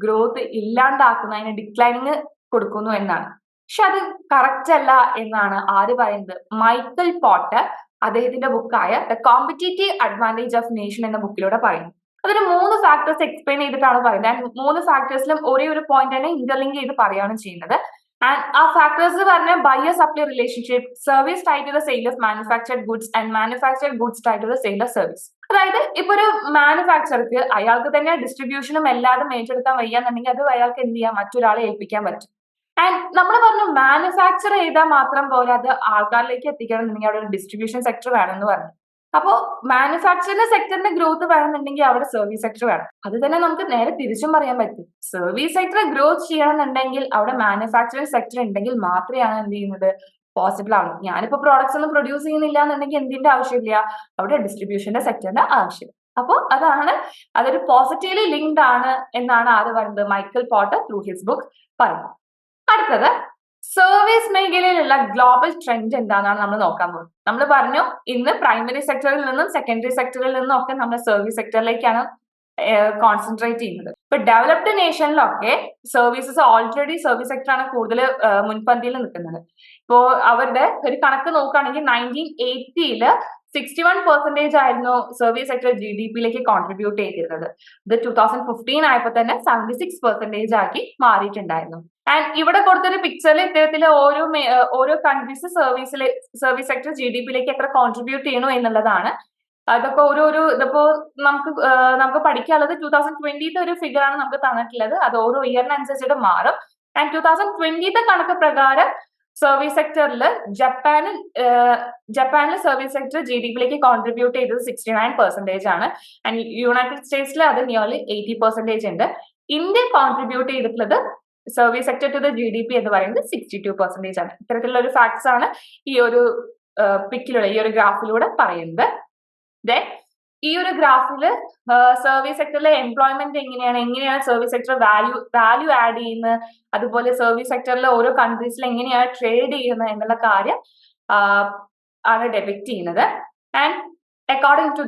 ഗ്രോത്ത് ഇല്ലാണ്ടാക്കുന്നതിന് ഡിക്ലൈനിങ് കൊടുക്കുന്നു എന്നാണ്. പക്ഷെ അത് കറക്റ്റ് അല്ല എന്നാണ് ആര് പറയുന്നത്? മൈക്കൽ പോട്ടർ അദ്ദേഹത്തിന്റെ ബുക്കായ the competitive advantage of nation എന്ന ബുക്കിലൂടെ പറയുന്നു. അതിന് മൂന്ന് ഫാക്ടേഴ്സ് എക്സ്പ്ലെയിൻ ചെയ്തിട്ടാണ് പറയുന്നത്. ആൻഡ് മൂന്ന് ഫാക്ടേഴ്സിലും ഒരേ ഒരു പോയിന്റ് തന്നെ ഇന്റർലിങ്ക് ചെയ്ത് പറയുകയാണ് ചെയ്യുന്നത്. ആൻഡ് ആ ഫാക്ടേഴ്സ് പറഞ്ഞ buyer supply relationship service tie to the sale of manufactured goods and manufactured goods tie to the sale of service അതായത് ഇപ്പൊ ഒരു മാനുഫാക്ചർക്ക് അയാൾക്ക് തന്നെ ഡിസ്ട്രിബ്യൂഷനും എല്ലാതും ഏറ്റെടുക്കാൻ വയ്യാന്നുണ്ടെങ്കിൽ അത് അയാൾക്ക് എന്ത് ചെയ്യാം? മറ്റൊരാളെ ഏൽപ്പിക്കാൻ പറ്റും. ആൻഡ് നമ്മൾ പറഞ്ഞു മാനുഫാക്ചർ ചെയ്താൽ മാത്രം പോലെ അത് ആൾക്കാരിലേക്ക് എത്തിക്കണം എന്നുണ്ടെങ്കിൽ അവിടെ ഒരു ഡിസ്ട്രിബ്യൂഷൻ സെക്ടർ വേണമെന്ന് പറഞ്ഞു. അപ്പോൾ മാനുഫാക്ചറിന്റെ സെക്ടറിന്റെ ഗ്രോത്ത് വേണമെന്നുണ്ടെങ്കിൽ അവിടെ സർവീസ് സെക്ടർ വേണം. അത് തന്നെ നമുക്ക് നേരെ തിരിച്ചും പറയാൻ പറ്റും. സർവീസ് സെക്ടർ ഗ്രോത്ത് ചെയ്യണമെന്നുണ്ടെങ്കിൽ അവിടെ മാനുഫാക്ചറിംഗ് സെക്ടർ ഉണ്ടെങ്കിൽ മാത്രമാണ് എന്ത് ചെയ്യുന്നത്? പോസിബിൾ ആണ്. ഞാനിപ്പോ പ്രോഡക്ട്സ് ഒന്നും പ്രൊഡ്യൂസ് ചെയ്യുന്നില്ല എന്നുണ്ടെങ്കിൽ എന്തിന്റെ ആവശ്യമില്ല? അവിടെ ഡിസ്ട്രിബ്യൂഷന്റെ സെക്ടറിന്റെ ആവശ്യം. അപ്പോൾ അതാണ് അതൊരു പോസിറ്റീവ്ലി ലിങ്ക്ഡ് ആണ് എന്നാണ് ആര് പറയുന്നത്? Michael Porter through his book പറയുന്നത്. അടുത്തത് സർവീസ് മേഖലയിലുള്ള ഗ്ലോബൽ ട്രെൻഡ് എന്താണെന്നാണ് നമ്മൾ നോക്കാൻ പോകുന്നത്. നമ്മൾ പറഞ്ഞു ഇന്ന് പ്രൈമറി സെക്ടറിൽ നിന്നും സെക്കൻഡറി സെക്ടറിൽ നിന്നും ഒക്കെ നമ്മൾ സർവീസ് സെക്ടറിലേക്കാണ് കോൺസെൻട്രേറ്റ് ചെയ്യുന്നത്. ഇപ്പൊ ഡെവലപ്ഡ് നേഷനിലൊക്കെ സർവീസസ് ഓൾറെഡി സർവീസ് സെക്ടറാണ് കൂടുതൽ മുൻപന്തിയിൽ നിൽക്കുന്നത്. ഇപ്പോ അവരുടെ ഒരു കണക്ക് നോക്കുകയാണെങ്കിൽ നയന്റീൻ എയ്റ്റിയിൽ സിക്സ്റ്റി വൺ പെർസെന്റേജ് ആയിരുന്നു സർവീസ് സെക്ടർ ജി ഡി പിയിലേക്ക് കോൺട്രിബ്യൂട്ട് ചെയ്തിരുന്നത്. ഇത് ടൂ തൗസൻഡ് ഫിഫ്റ്റീൻ ആയപ്പോൾ തന്നെ സെവന്റി സിക്സ് പെർസെന്റേജ് ആക്കി മാറിയിട്ടുണ്ടായിരുന്നു. ആൻഡ് ഇവിടെ കൊടുത്തൊരു പിക്ചറിൽ ഇത്തരത്തിൽ ഓരോ ഓരോ കൺട്രീസ് സർവീസിലെ സർവീസ് സെക്ടർ ജി ഡി പിയിലേക്ക് എത്ര കോൺട്രിബ്യൂട്ട് ചെയ്യണു എന്നുള്ളതാണ്. അതൊക്കെ ഓരോ ഒരു ഇതിപ്പോ നമുക്ക് നമുക്ക് പഠിക്കാനുള്ളത് ടൂ തൗസൻഡ് ട്വന്റിത്തെ ഒരു ഫിഗർ ആണ് നമുക്ക് തന്നിട്ടുള്ളത്. അത് ഓരോ ഇയറിനനുസരിച്ചിട്ട് മാറും. ആൻഡ് ടൂ തൗസൻഡ് ട്വന്റിത്തെ കണക്ക് പ്രകാരം സർവീസ് സെക്ടറിൽ ജപ്പാനിൽ ജപ്പാനിൽ സർവീസ് സെക്ടർ ജി ഡി പിയിലേക്ക് കോൺട്രിബ്യൂട്ട് ചെയ്തത് സിക്സ്റ്റി നയൻ പെർസെന്റേജ് ആണ്. ആൻഡ് യുണൈറ്റഡ് സ്റ്റേറ്റ്സിൽ അത് നിയർലി എയ്റ്റി പെർസെന്റേജ് ഉണ്ട്. ഇന്ത്യ കോൺട്രിബ്യൂട്ട് ചെയ്തിട്ടുള്ളത് service sector to the G D P എന്ന് പറയുന്നത് സിക്സ്റ്റി ടു പെർസെന്റേജ് ആണ്. ഇത്തരത്തിലുള്ള ഒരു ഫാക്ട്സ് ആണ് ഈ ഒരു പിക്കിലൂടെ ഈ ഒരു ഗ്രാഫിലൂടെ പറയുന്നത്. ദെൻ ഈ ഒരു ഗ്രാഫിൽ സർവീസ് സെക്ടറിലെ എംപ്ലോയ്മെന്റ് എങ്ങനെയാണ് എങ്ങനെയാണ് service sector value value add ചെയ്യുന്നത് അതുപോലെ സർവീസ് സെക്ടറിലെ ഓരോ കൺട്രീസിൽ എങ്ങനെയാണ് ട്രേഡ് ചെയ്യുന്നത് എന്നുള്ള കാര്യം ആണ് ഡെബിക്ട് ചെയ്യുന്നത്. And according to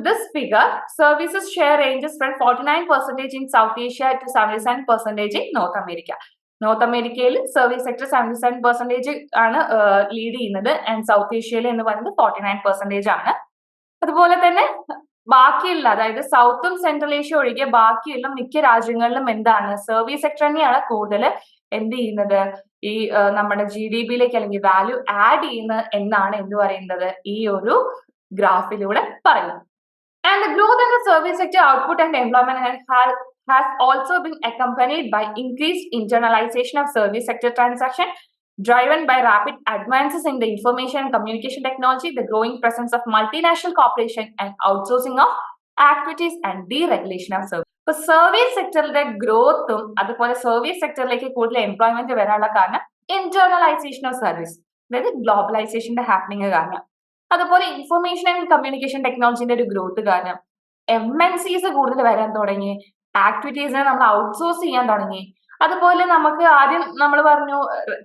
services share ranges from forty nine percentage in South Asia to seventy seven percentage in North America North അമേരിക്കയിൽ service sector seventy seven percentage ആണ് ലീഡ് ചെയ്യുന്നത് ആൻഡ് സൗത്ത് ഏഷ്യയിൽ എന്ന് പറയുന്നത് ഫോർട്ടി നയൻ പെർസെന്റേജ് ആണ്. അതുപോലെ തന്നെ ബാക്കിയുള്ള അതായത് സൗത്തും സെൻട്രൽ ഏഷ്യ ഒഴികെ ബാക്കിയുള്ള മിക്ക രാജ്യങ്ങളിലും എന്താണ്? സർവീസ് സെക്ടർ തന്നെയാണ് കൂടുതൽ എന്ത് ചെയ്യുന്നത്? ഈ നമ്മുടെ ജി ഡി ബിയിലേക്ക് അല്ലെങ്കിൽ വാല്യൂ ആഡ് ചെയ്യുന്ന എന്നാണ് എന്ത് പറയുന്നത്? ഈ ഒരു ഗ്രാഫിലൂടെ പറയുന്നത്. And growth in the service sector output and employment has also been accompanied by increase internalisation of service sector transaction driven by rapid advances in the information and communication technology, the growing presence of multinational corporation and outsourcing of activities and deregulation of service. ഇപ്പൊ service സെക്ടറിന്റെ ഗ്രോത്തും അതുപോലെ service സെക്ടറിലേക്ക് കൂടുതൽ employment വരാനുള്ള കാരണം ഇന്റേർണലൈസേഷൻ of service അതായത് ഗ്ലോബലൈസേഷന്റെ happening കാരണം. അതുപോലെ ഇൻഫർമേഷൻ ആൻഡ് കമ്മ്യൂണിക്കേഷൻ ടെക്നോളജിന്റെ ഒരു ഗ്രോത്ത് കാരണം. എം എൻ സീസ് കൂടുതൽ വരാൻ തുടങ്ങി. ആക്ടിവിറ്റീസിനെ നമ്മൾ ഔട്ട്സോഴ്സ് ചെയ്യാൻ തുടങ്ങി. അതുപോലെ നമുക്ക് ആദ്യം നമ്മൾ പറഞ്ഞു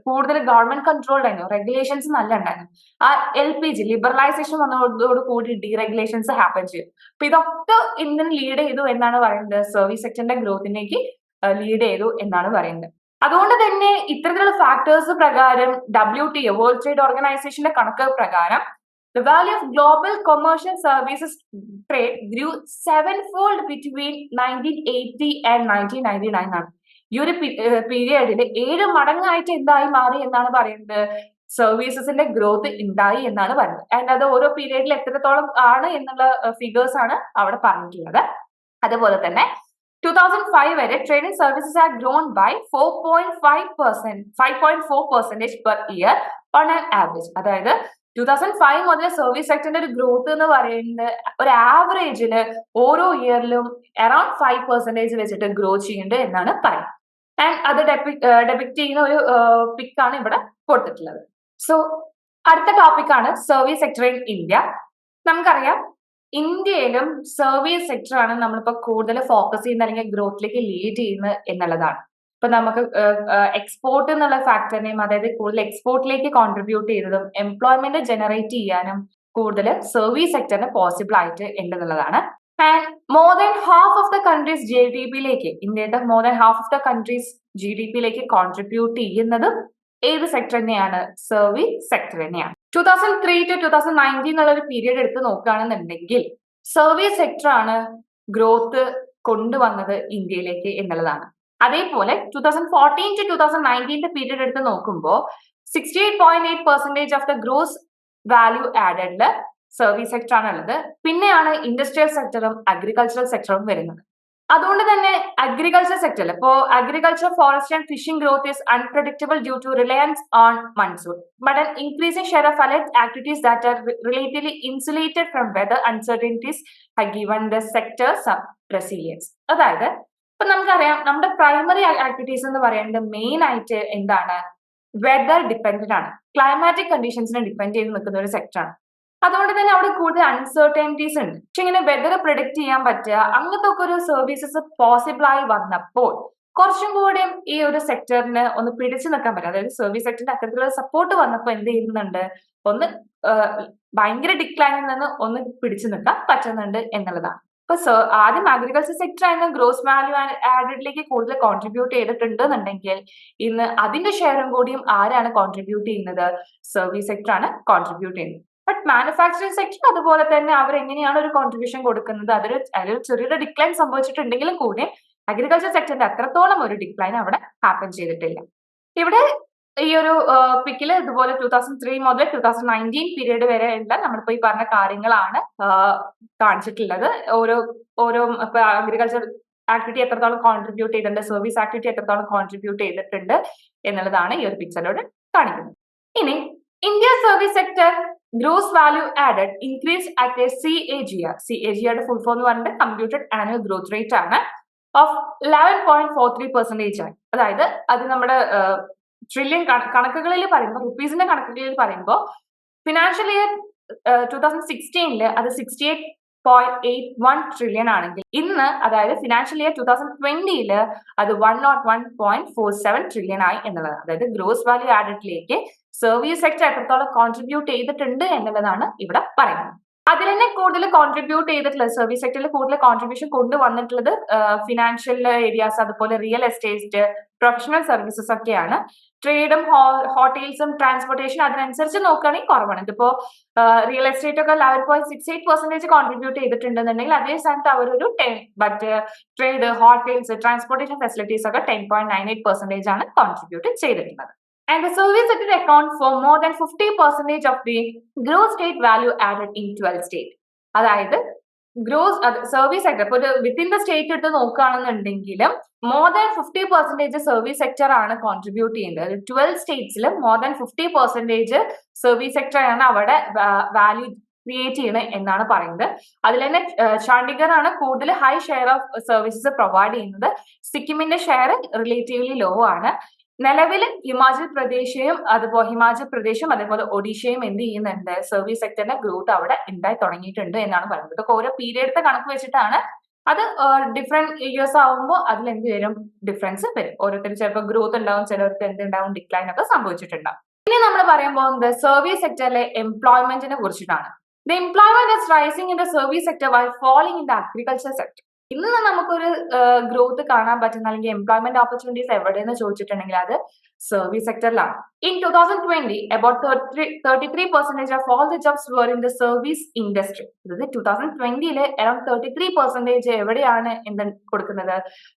കൂടുതൽ ഗവൺമെന്റ് കൺട്രോൾഡ് ആയിരുന്നു. റെഗുലേഷൻസ് നല്ല ഉണ്ടായിരുന്നു. ആ എൽ പി ജി ലിബറലൈസേഷൻ വന്നതോട് കൂടി ഡീറെഗുലേഷൻസ് ഹാപ്പൻ ചെയ്യും അപ്പൊ ഇതൊക്കെ ഇന്ത്യൻ ലീഡ് ചെയ്തു എന്നാണ് പറയുന്നത്. സർവീസ് സെക്ടറിന്റെ ഗ്രോത്തിനേക്ക് ലീഡ് ചെയ്തു എന്നാണ് പറയുന്നത്. അതുകൊണ്ട് തന്നെ ഇത്തരത്തിലുള്ള ഫാക്ടേഴ്സ് പ്രകാരം ഡബ്ല്യു ടി വേൾഡ് ട്രേഡ് ഓർഗനൈസേഷന്റെ കണക്ക് പ്രകാരം The value of global commercial services trade grew sevenfold between 1980 and 1999 ആണ്. ഈ ഒരു പീരിയഡിൽ ഏഴ് മടങ്ങായിട്ട് എന്തായി മാറി എന്നാണ് പറയുന്നത്? സർവീസസിന്റെ ഗ്രോത്ത് ഉണ്ടായി എന്നാണ് പറയുന്നത്. ആൻഡ് അത് ഓരോ പീരിയഡിൽ എത്രത്തോളം ആണ് എന്നുള്ള ഫിഗേഴ്സ് ആണ് അവിടെ പറഞ്ഞിട്ടുള്ളത്. അതുപോലെ തന്നെ ടൂ തൗസൻഡ് ഫൈവ് വരെ trading services are grown by four point five percent five point four percentage per year on an average അതായത് ടൂ തൗസൻഡ് ഫൈവ് മുതൽ സർവീസ് സെക്ടറിന്റെ ഒരു ഗ്രോത്ത് എന്ന് പറയുന്നത് ഒരു ആവറേജിൽ ഓരോ ഇയറിലും അറൌണ്ട് ഫൈവ് പെർസെന്റേജ് വെച്ചിട്ട് ഗ്രോ ചെയ്യുന്നുണ്ട് എന്നാണ് പറയുന്നത്. ആൻഡ് അത് ഡെപിക്ട് ചെയ്യുന്ന ഒരു ആണ് ഇവിടെ കൊടുത്തിട്ടുള്ളത്. സോ അടുത്ത ടോപ്പിക്കാണ് സർവീസ് സെക്ടർ ഇൻ ഇന്ത്യ നമുക്കറിയാം ഇന്ത്യയിലും സർവീസ് സെക്ടർ ആണ് നമ്മളിപ്പോ കൂടുതൽ ഫോക്കസ് ചെയ്യുന്ന അല്ലെങ്കിൽ ഗ്രോത്തിലേക്ക് ലീഡ് ചെയ്യുന്നത് എന്നുള്ളതാണ്. ഇപ്പൊ നമുക്ക് എക്സ്പോർട്ട് എന്നുള്ള ഫാക്ടറിനെയും അതായത് കൂടുതൽ എക്സ്പോർട്ടിലേക്ക് കോൺട്രിബ്യൂട്ട് ചെയ്തതും എംപ്ലോയ്മെന്റ് ജനറേറ്റ് ചെയ്യാനും കൂടുതൽ സർവീസ് സെക്ടറിന് പോസിബിൾ ആയിട്ട് ഉണ്ടെന്നുള്ളതാണ് and more than half of the countries G D പിയിലേക്ക് ഇന്ത്യയുടെ more than half of the countries G D പിയിലേക്ക് കോൺട്രിബ്യൂട്ട് ചെയ്യുന്നത് ഏത് സെക്ടർ തന്നെയാണ് സർവീസ് സെക്ടർ തന്നെയാണ് two thousand three to two thousand nineteen എന്നുള്ള ഒരു പീരീഡ് എടുത്ത് നോക്കുകയാണെന്നുണ്ടെങ്കിൽ സർവീസ് സെക്ടർ ആണ് ഗ്രോത്ത് കൊണ്ടുവന്നത് ഇന്ത്യയിലേക്ക് എന്നുള്ളതാണ്. അതേപോലെ two thousand fourteen to two thousand നയന്റീന്റെ period എടുത്ത് നോക്കുമ്പോൾ sixty eight point eight percentage of the gross value ആഡഡിൽ service ഉള്ളത് പിന്നെയാണ് ഇൻഡസ്ട്രിയൽ സെക്ടറും അഗ്രികൾച്ചറൽ സെക്ടറും വരുന്നത്. അതുകൊണ്ട് തന്നെ അഗ്രികൾച്ചർ സെക്ടറിൽ ഇപ്പോ agriculture forest and fishing growth is unpredictable due to reliance on monsoon but an increasing share of allied activities that are relatively insulated from weather uncertainties have given the sector some അതായത് ഇപ്പൊ നമുക്കറിയാം നമ്മുടെ primary activities എന്ന് പറയുന്നത് main ആയിട്ട് എന്താണ്? Weather dependent ആണ്. Climatic കണ്ടീഷൻസിനെ ഡിപ്പെൻഡ് ചെയ്ത് നിൽക്കുന്ന ഒരു സെക്ടറാണ് അതുകൊണ്ട് തന്നെ അവിടെ കൂടുതൽ അൺസർട്ടനിറ്റീസ് ഉണ്ട്. പക്ഷെ ഇങ്ങനെ വെദർ പ്രിഡിക്ട് ചെയ്യാൻ പറ്റുക അങ്ങനത്തെ ഒക്കെ ഒരു സർവീസസ് പോസിബിൾ ആയി വന്നപ്പോൾ കുറച്ചും കൂടി ഈ ഒരു സെക്ടറിന് ഒന്ന് പിടിച്ചു നിൽക്കാൻ പറ്റും അതായത് സർവീസ് സെക്ടറിന്റെ അത്തരത്തിലുള്ള സപ്പോർട്ട് വന്നപ്പോൾ എന്ത് ചെയ്യുന്നുണ്ട്? ഒന്ന് ഭയങ്കര ഡിക്ലൈനിൽ നിന്ന് ഒന്ന് പിടിച്ചു നിൽക്കാൻ പറ്റുന്നുണ്ട് എന്നുള്ളതാണ്. ഇപ്പൊ ആദ്യം അഗ്രികൾച്ചർ സെക്ടർ ആയിരുന്നു. ഗ്രോസ് വാല്യൂ ആഡഡിലേക്ക് കൂടുതൽ കോൺട്രിബ്യൂട്ട് ചെയ്തിട്ടുണ്ട് എന്നുണ്ടെങ്കിൽ ഇന്ന് അതിന്റെ ഷെയറും കൂടിയും ആരാണ് കോൺട്രിബ്യൂട്ട് ചെയ്യുന്നത്? സർവീസ് സെക്ടറാണ് കോൺട്രിബ്യൂട്ട് ചെയ്യുന്നത്. ബട്ട് മാനുഫാക്ചറിംഗ് സെക്ടർ അതുപോലെ തന്നെ അവർ എങ്ങനെയാണ് ഒരു കോൺട്രിബ്യൂഷൻ കൊടുക്കുന്നത്? അതൊരു അതിലൊരു ചെറിയൊരു ഡിക്ലൈൻ സംഭവിച്ചിട്ടുണ്ടെങ്കിലും കൂടി അഗ്രികൾച്ചർ സെക്ടറിന്റെ അത്രത്തോളം ഒരു ഡിക്ലൈൻ അവിടെ ഹാപ്പൻ ചെയ്തിട്ടില്ല. ഇവിടെ ഈ ഒരു പിക്കിൽ ഇതുപോലെ ടൂ തൗസൻഡ് ത്രീ മുതൽ ടൂ തൗസൻഡ് നയന്റീൻ പീരീഡ് വരെ ഉള്ള നമ്മളിപ്പോ ഈ പറഞ്ഞ കാര്യങ്ങളാണ് കാണിച്ചിട്ടുള്ളത്. ഓരോ ഓരോ ഇപ്പൊ അഗ്രികൾച്ചർ ആക്ടിവിറ്റി എത്രത്തോളം കോൺട്രിബ്യൂട്ട് ചെയ്തിട്ടുണ്ട് സർവീസ് ആക്ടിവിറ്റി എത്രത്തോളം കോൺട്രിബ്യൂട്ട് ചെയ്തിട്ടുണ്ട് എന്നുള്ളതാണ് ഈ ഒരു പിക്ചറിലൂടെ കാണിക്കുന്നത്. ഇനി India service sector gross value added increase at A C A G R C A G ആറുടെ full form എന്ന് പറഞ്ഞിട്ട് കമ്പ്യൂട്ടഡ് ആനുവൽ ഗ്രോത്ത് റേറ്റ് ആണ്. Of eleven point four three percentage ആണ് അതായത് അത് നമ്മുടെ ട്രില്യൺ കണക്കുകളിൽ പറയുമ്പോൾ റുപ്പീസിന്റെ കണക്കുകളിൽ പറയുമ്പോൾ ഫിനാൻഷ്യൽ ഇയർ ടൂ തൗസൻഡ് സിക്സ്റ്റീനിൽ അത് sixty eight point eight one trillion ആണെങ്കിൽ ഇന്ന് അതായത് ഫിനാൻഷ്യൽ ഇയർ ടൂ തൗസൻഡ് ട്വന്റിയിൽ അത് one nought one point four seven trillion ആയി എന്നുള്ളതാണ്. അതായത് ഗ്രോസ് വാല്യൂ ആഡഡിലേക്ക് സർവീസ് സെക്ടർ എത്രത്തോളം കോൺട്രിബ്യൂട്ട് ചെയ്തിട്ടുണ്ട് എന്നുള്ളതാണ് ഇവിടെ പറയുന്നത്. അതിൽ തന്നെ കൂടുതൽ കോൺട്രിബ്യൂട്ട് ചെയ്തിട്ടുള്ളത് സർവീസ് സെക്ടറിൽ കൂടുതൽ കോൺട്രിബ്യൂഷൻ കൊണ്ടുവന്നിട്ടുള്ളത് ഫിനാൻഷ്യൽ ഏരിയാസ് അതുപോലെ റിയൽ എസ്റ്റേറ്റ് പ്രൊഫഷണൽ സർവീസസ് ഒക്കെയാണ്. ട്രേഡും ഹോട്ടൽസും ട്രാൻസ്പോർട്ടേഷൻ അതിനനുസരിച്ച് നോക്കുകയാണെങ്കിൽ കുറവാണ്. ഇതിപ്പോ റിയൽ എസ്റ്റേറ്റ് ഒക്കെ eleven point six eight percentage contribute ചെയ്തിട്ടുണ്ടെന്നുണ്ടെങ്കിൽ അതേ സ്ഥാനത്ത് അവരൊരു ten but trade hotels transportation facilities ഒക്കെ ten point nine eight percentage ആണ് കോൺട്രിബ്യൂട്ട് ചെയ്തിട്ടുള്ളത്. And the service sector account for more than 50 percentage of the gross state value added in 12 state. അതായത് gross service sector ഇപ്പോൾ within the state എടുത്ത് നോക്കുകയാണെന്നുണ്ടെങ്കിലും more than fifty percentage service sector ആണ് contribute ചെയ്യുന്നത്. Twelve സ്റ്റേറ്റ്സിൽ more than fifty percentage service sector ആണ് അവിടെ value create ചെയ്യണത് എന്നാണ് പറയുന്നത്. അതിൽ തന്നെ ചണ്ഡീഗഡ് ആണ് കൂടുതൽ high share of services provide ചെയ്യുന്നത്. സിക്കിമിന്റെ ഷെയർ റിലേറ്റീവ്ലി ലോ ആണ്. നിലവിൽ ഹിമാചൽ പ്രദേശയും അതുപോലെ ഹിമാചൽ പ്രദേശും അതേപോലെ ഒഡീഷയും എന്ത് ചെയ്യുന്നുണ്ട്? സർവീസ് സെക്ടറിന്റെ ഗ്രോത്ത് അവിടെ ഉണ്ടായി തുടങ്ങിയിട്ടുണ്ട് എന്നാണ് പറയുന്നത്. ഇതൊക്കെ ഓരോ പീരിയഡത്തെ കണക്ക് വെച്ചിട്ടാണ്. അത് ഡിഫറെന്റ് ഇയേഴ്സ് ആവുമ്പോൾ അതിൽ എന്ത് വരും? ഡിഫറൻസ് വരും. ഓരോരുത്തർ ചിലപ്പോൾ ഗ്രോത്ത് ഉണ്ടാവും ചിലർക്ക് എന്തുണ്ടാവും ഡിക്ലൈൻ ഒക്കെ സംഭവിച്ചിട്ടുണ്ടാവും. ഇനി നമ്മൾ പറയാൻ പോകുന്നത് സർവീസ് സെക്ടറിലെ എംപ്ലോയ്മെന്റിനെ കുറിച്ചിട്ടാണ്. The employment is rising in the service sector while falling in the agriculture sector ഇന്ന് നമുക്കൊരു ഗ്രോത്ത് കാണാൻ പറ്റുന്ന അല്ലെങ്കിൽ എംപ്ലോയ്മെന്റ് ഓപ്പർച്യൂണിറ്റീസ് എവിടെയെന്ന് ചോദിച്ചിട്ടുണ്ടെങ്കിൽ അത് service സെക്ടറിലാണ് in two thousand twenty about thirty three percentage of all the jobs were in the service industry അതായത് two thousand ട്വന്റിയിൽ അറൌണ്ട് തേർട്ടി ത്രീ പെർസെന്റേജ് എവിടെയാണ് എന്ത് കൊടുക്കുന്നത്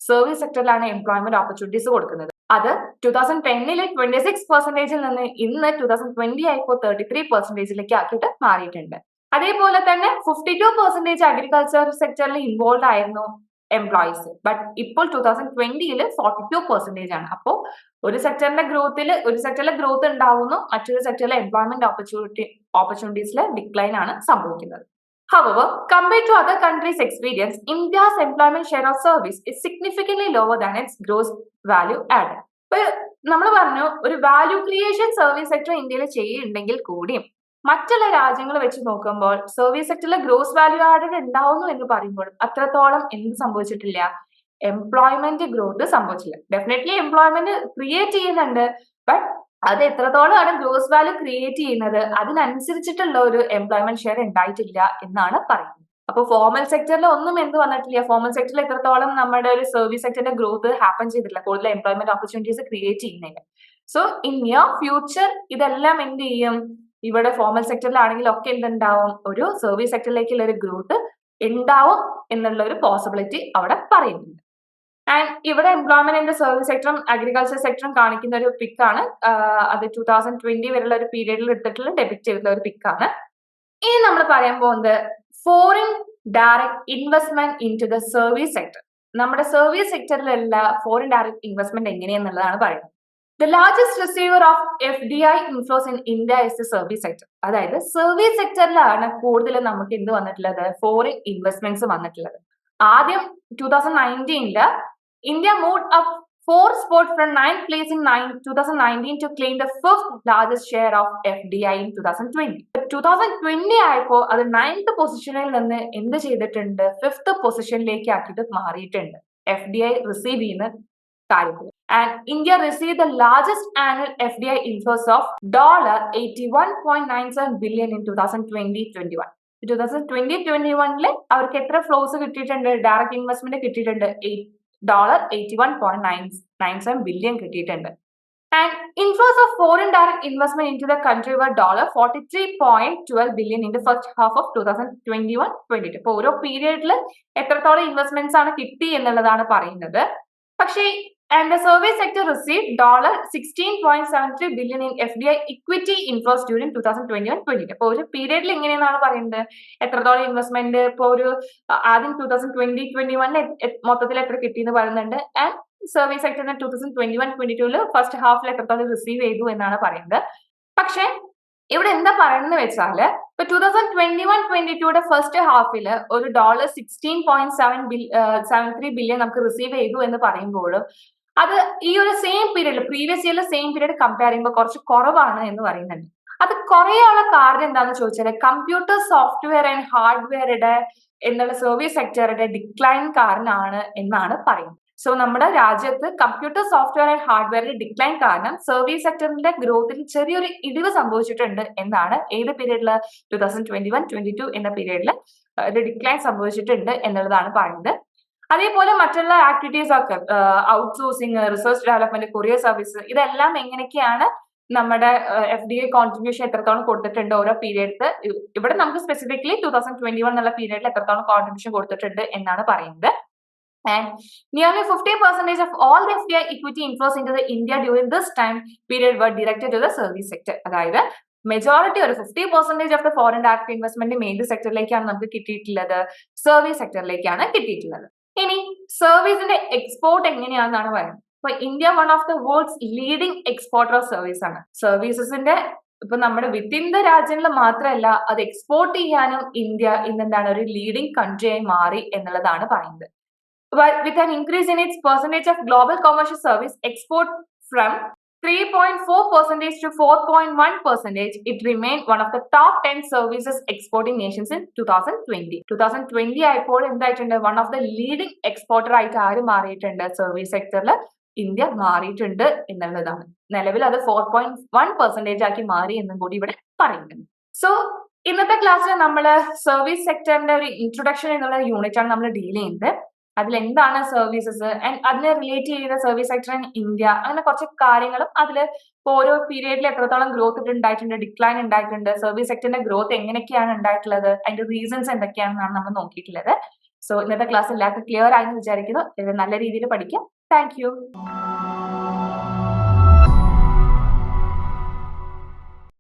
സർവീസ് സെക്ടറിലാണ് എംപ്ലോയ്മെന്റ് ഓപ്പർച്യൂണിറ്റീസ് കൊടുക്കുന്നത്. അത് ടൂ തൗസൻഡ് ടെന്നിലെ ട്വന്റി സിക്സ് പെർസെന്റേജിൽ നിന്ന് ഇന്ന് ടൂ തൗസൻഡ് ട്വന്റി ആയപ്പോൾ തേർട്ടി ത്രീ പെർസെന്റേജിലേക്ക് ആക്കിയിട്ട് മാറിയിട്ടുണ്ട്. അതേപോലെ തന്നെ ഫിഫ്റ്റി ടു പെർസെന്റേജ് അഗ്രികൾച്ചർ സെക്ടറിൽ ഇൻവോൾവ് ആയിരുന്നു എംപ്ലോയീസ് ബട്ട് ഇപ്പോൾ ടൂ തൗസൻഡ് ട്വന്റിയിൽ ഫോർട്ടി ടു പെർസെന്റേജ് ആണ്. അപ്പോൾ ഒരു സെക്ടറിന്റെ ഗ്രോത്തിൽ ഒരു സെക്ടറിലെ ഗ്രോത്ത് ഉണ്ടാവുന്നു. മറ്റൊരു സെക്ടറിലെ എംപ്ലോയ്മെന്റ് ഓപ്പർച്യൂണിറ്റി ഓപ്പർച്യൂണിറ്റീസിലെ ഡിക്ലൈൻ ആണ് സംഭവിക്കുന്നത്. However, compare to other countries experience India's employment share of service is significantly lower than its gross value add നമ്മൾ പറഞ്ഞു ഒരു വാല്യൂ ക്രിയേഷൻ സർവീസ് സെക്ടർ ഇന്ത്യയിൽ ചെയ്യുന്നുണ്ടെങ്കിൽ കൂടിയും മറ്റുള്ള രാജ്യങ്ങൾ വെച്ച് നോക്കുമ്പോൾ സർവീസ് സെക്ടറിലെ ഗ്രോസ് വാല്യൂ ആഡഡ് ഉണ്ടാവുന്നു എന്ന് പറയുമ്പോൾ അത്രത്തോളം എന്ത് സംഭവിച്ചിട്ടില്ല. എംപ്ലോയ്മെന്റ് ഗ്രോത്ത് സംഭവിച്ചില്ല. ഡെഫിനറ്റ്ലി എംപ്ലോയ്മെന്റ് ക്രിയേറ്റ് ചെയ്യുന്നുണ്ട്. ബട്ട് അത് എത്രത്തോളമാണ് ഗ്രോസ് വാല്യൂ ക്രിയേറ്റ് ചെയ്യുന്നത്? അതിനനുസരിച്ചിട്ടുള്ള ഒരു എംപ്ലോയ്മെന്റ് ഷെയർ ഉണ്ടായിട്ടില്ല എന്നാണ് പറയുന്നത്. അപ്പോൾ ഫോർമൽ സെക്ടറിൽ ഒന്നും എന്ത് വന്നിട്ടില്ല. ഫോർമൽ സെക്ടറിൽ എത്രത്തോളം നമ്മുടെ ഒരു സർവീസ് സെക്ടറിന്റെ ഗ്രോത്ത് ഹാപ്പൻ ചെയ്തിട്ടില്ല. കൂടുതൽ എംപ്ലോയ്മെന്റ് ഓപ്പർച്യൂണിറ്റീസ് ക്രിയേറ്റ് ചെയ്യുന്നില്ല. സോ ഇൻ നിയർ ഫ്യൂച്ചർ ഇതെല്ലാം എന്ത് ചെയ്യും? ഇവിടെ ഫോർമൽ സെക്ടറിലാണെങ്കിൽ ഒക്കെ എന്തുണ്ടാവും? ഒരു സർവീസ് സെക്ടറിലേക്കുള്ള ഒരു ഗ്രോത്ത് ഉണ്ടാവും എന്നുള്ള ഒരു പോസിബിലിറ്റി അവിടെ പറയുന്നുണ്ട്. ആൻഡ് ഇവിടെ എംപ്ലോയ്മെന്റ് സർവീസ് സെക്ടറും അഗ്രികൾച്ചർ സെക്ടറും കാണിക്കുന്ന ഒരു പിക്കാണ് അത് ടൂ തൗസൻഡ് ട്വന്റി വരെയുള്ള ഒരു പീരീഡിൽ എടുത്തിട്ടുള്ള ഡെബിറ്റ് ചെയ്തിട്ടുള്ള ഒരു പിക്കാണ് ഇനി നമ്മൾ പറയാൻ പോകുന്നത് foreign direct investment in to the service sector നമ്മുടെ സർവീസ് സെക്ടറിലുള്ള ഫോറിൻ ഡയറക്ട് ഇൻവെസ്റ്റ്മെന്റ് എങ്ങനെയെന്നുള്ളതാണ് പറയുന്നത്. The largest receiver of F D I inflows in India is the service sector അതായത് സർവീസ് സെക്ടറിലാണ് കൂടുതൽ നമുക്ക് എന്ത് വന്നിട്ടുള്ളത്? ഫോറിൻ ഇൻവെസ്റ്റ്മെന്റ്സ് വന്നിട്ടുള്ളത്. ആദ്യം two thousand നയന്റീനിൽ India moved up four spot from nine place in nine two thousand nineteen to claim the fifth largest share of F D I in two thousand twenty two thousand twenty ആയപ്പോൾ അത് ninth പൊസിഷനിൽ നിന്ന് എന്ത് ചെയ്തിട്ടുണ്ട്? Fifth പൊസിഷനിലേക്ക് ആക്കിയിട്ട് മാറിയിട്ടുണ്ട്. F D I receive ചെയ്യുന്ന കാര്യത്തിൽ and India received the largest annual FDI inflows of $81.97 billion in 2020-21. 2020-21ൽ അവർക്ക് എത്ര ഫ്ലോസ് കിട്ടിയിട്ടുണ്ട്? ഡയറക്റ്റ് ഇൻവെസ്റ്റ്മെന്റ് കിട്ടിയിട്ടുണ്ട്. Dollar eighty one point nine nine seven billion കിട്ടിയിട്ടുണ്ട്. Inflows of foreign direct investment in to the country were dollar forty three point twelve billion in the first half ഓരോ എത്രത്തോളം investments ആണ് കിട്ടി എന്നുള്ളതാണ് പറയുന്നത്. പക്ഷേ and the service sector received $16.73 billion in FDI equity inflows during 2021-22. അപ്പോൾ ഒരു പീരീഡിൽ എങ്ങനെയെന്നാണ് പറയുന്നത് എത്രത്തോളം ഇൻവെസ്റ്റ്മെന്റ് ഇപ്പോൾ ഒരു ആദ്യം ടൂ തൗസൻഡ് ട്വന്റി ട്വന്റി വണ്ണിൽ മൊത്തത്തിൽ എത്ര കിട്ടിയെന്ന് പറയുന്നുണ്ട്. And service സെക്ടറിന് two thousand twenty one twenty tool first ഹാഫിൽ എത്രത്തോളം റിസീവ് ചെയ്തു എന്നാണ് പറയുന്നത് പക്ഷെ ഇവിടെ എന്താ പറയുന്നത് വെച്ചാൽ ഇപ്പൊ two thousand twenty one twenty ടുയുടെ first ഹാഫിൽ ഒരു dollar sixteen point seven seven three billion നമുക്ക് റിസീവ് ചെയ്തു എന്ന് പറയുമ്പോഴും അത് ഈ ഒരു സെയിം പീരീഡ് പ്രീവിയസ് ഇയറിലെ സെയിം പീരീഡ് കമ്പയർ ചെയ്യുമ്പോൾ കുറച്ച് കുറവാണ് എന്ന് പറയുന്നുണ്ട്. അത് കുറയാനുള്ള കാരണം എന്താണെന്ന് ചോദിച്ചാൽ കമ്പ്യൂട്ടർ സോഫ്റ്റ്വെയർ ആൻഡ് ഹാർഡ്വെയറുടെ എന്നുള്ള സർവീസ് സെക്ടറുടെ ഡിക്ലൈൻ കാരണമാണ് എന്നാണ് പറയുന്നത്. സോ നമ്മുടെ രാജ്യത്ത് കമ്പ്യൂട്ടർ സോഫ്റ്റ്വെയർ ആൻഡ് ഹാർഡ്വെയറിന്റെ ഡിക്ലൈൻ കാരണം സർവീസ് സെക്ടറിന്റെ ഗ്രോത്തിൽ ചെറിയൊരു ഇടിവ് സംഭവിച്ചിട്ടുണ്ട് എന്നാണ് ഏത് പീരീഡിൽ two thousand twenty one twenty two എന്ന പീരീഡിൽ ഒരു ഡിക്ലൈൻ സംഭവിച്ചിട്ടുണ്ട് എന്നുള്ളതാണ് പറയുന്നത്. അതേപോലെ മറ്റുള്ള ആക്ടിവിറ്റീസ് ഒക്കെ outsourcing research development courier service ഇതെല്ലാം എങ്ങനെയൊക്കെയാണ് നമ്മുടെ എഫ് ഡി ഐ കോൺട്രിബ്യൂഷൻ എത്രത്തോളം കൊടുത്തിട്ടുണ്ട് ഓരോ പീരീഡ്സ് ഇവിടെ നമുക്ക് specifically two thousand twenty one എന്നുള്ള പീരീഡിൽ എത്രത്തോളം കോൺട്രിബ്യൂഷൻ കൊടുത്തിട്ടുണ്ട് എന്നാണ് പറയുന്നത്. Nearly nearly 50% of F D I equity inflows into the India during this time period were directed to the service sector അതായത് മെജോറിറ്റി ഒരു fifty percentage of the foreign direct investment main സെക്ടറിലേക്കാണ് നമുക്ക് കിട്ടിയിട്ടുള്ളത്. Service സെക്ടറിലേക്കാണ് കിട്ടിയിട്ടുള്ളത്. ഇനി സർവീസിന്റെ export എങ്ങനെയാണെന്നാണ് പറയുന്നത്. ഇപ്പൊ India one of the world's leading exporter of service ആണ്. സർവീസസിന്റെ ഇപ്പൊ നമ്മുടെ വിത്തിൻ ദ രാജ്യങ്ങളിൽ മാത്രമല്ല അത് എക്സ്പോർട്ട് ചെയ്യാനും ഇന്ത്യ ഇന്ന് എന്താണ് ഒരു ലീഡിംഗ് കൺട്രിയായി മാറി എന്നുള്ളതാണ് പറയുന്നത്. With an increase in its percentage of global commercial service export from 3.4 percentage to 4.1 percentage, it remained one of the top 10 services exporting nations in 2020. 2020 ആയപ്പോൾ എന്തായിട്ടുണ്ട്? One of the leading exporter ആയിട്ട് ആര് മാറിയിട്ടുണ്ട്? Service സെക്ടറിൽ India മാറിയിട്ടുണ്ട് എന്നുള്ളതാണ്. നിലവിൽ അത് four point one percentage ആക്കി മാറി എന്നും കൂടി ഇവിടെ പറയുന്നുണ്ട്. സോ ഇന്നത്തെ ക്ലാസ്സിൽ നമ്മൾ സർവീസ് സെക്ടറിന്റെ ഒരു ഇൻട്രൊഡക്ഷൻ എന്നുള്ള യൂണിറ്റ് ആണ് നമ്മൾ ഡീൽ ചെയ്യുന്നത്. അതിൽ എന്താണ് സർവീസസ് ആൻഡ് അതിനെ റിലേറ്റ് ചെയ്യുന്ന സർവീസ് സെക്ടർ ഇൻ ഇന്ത്യ അങ്ങനെ കുറച്ച് കാര്യങ്ങളും അതിൽ ഓരോ പീരീഡിൽ എത്രത്തോളം ഗ്രോത്ത് ഉണ്ടായിട്ടുണ്ട് ഡിക്ലൈൻ ഉണ്ടായിട്ടുണ്ട് സർവീസ് സെക്ടറിന്റെ ഗ്രോത്ത് എങ്ങനെയൊക്കെയാണ് ഉണ്ടായിട്ടുള്ളത് അതിന്റെ റീസൺസ് എന്തൊക്കെയാണെന്നാണ് നമ്മൾ നോക്കിയിട്ടുള്ളത്. സോ ഇന്നത്തെ ക്ലാസ് എല്ലാവർക്കും ക്ലിയർ ആയെന്ന് വിചാരിക്കുന്നു. നല്ല രീതിയിൽ പഠിക്കാം. താങ്ക്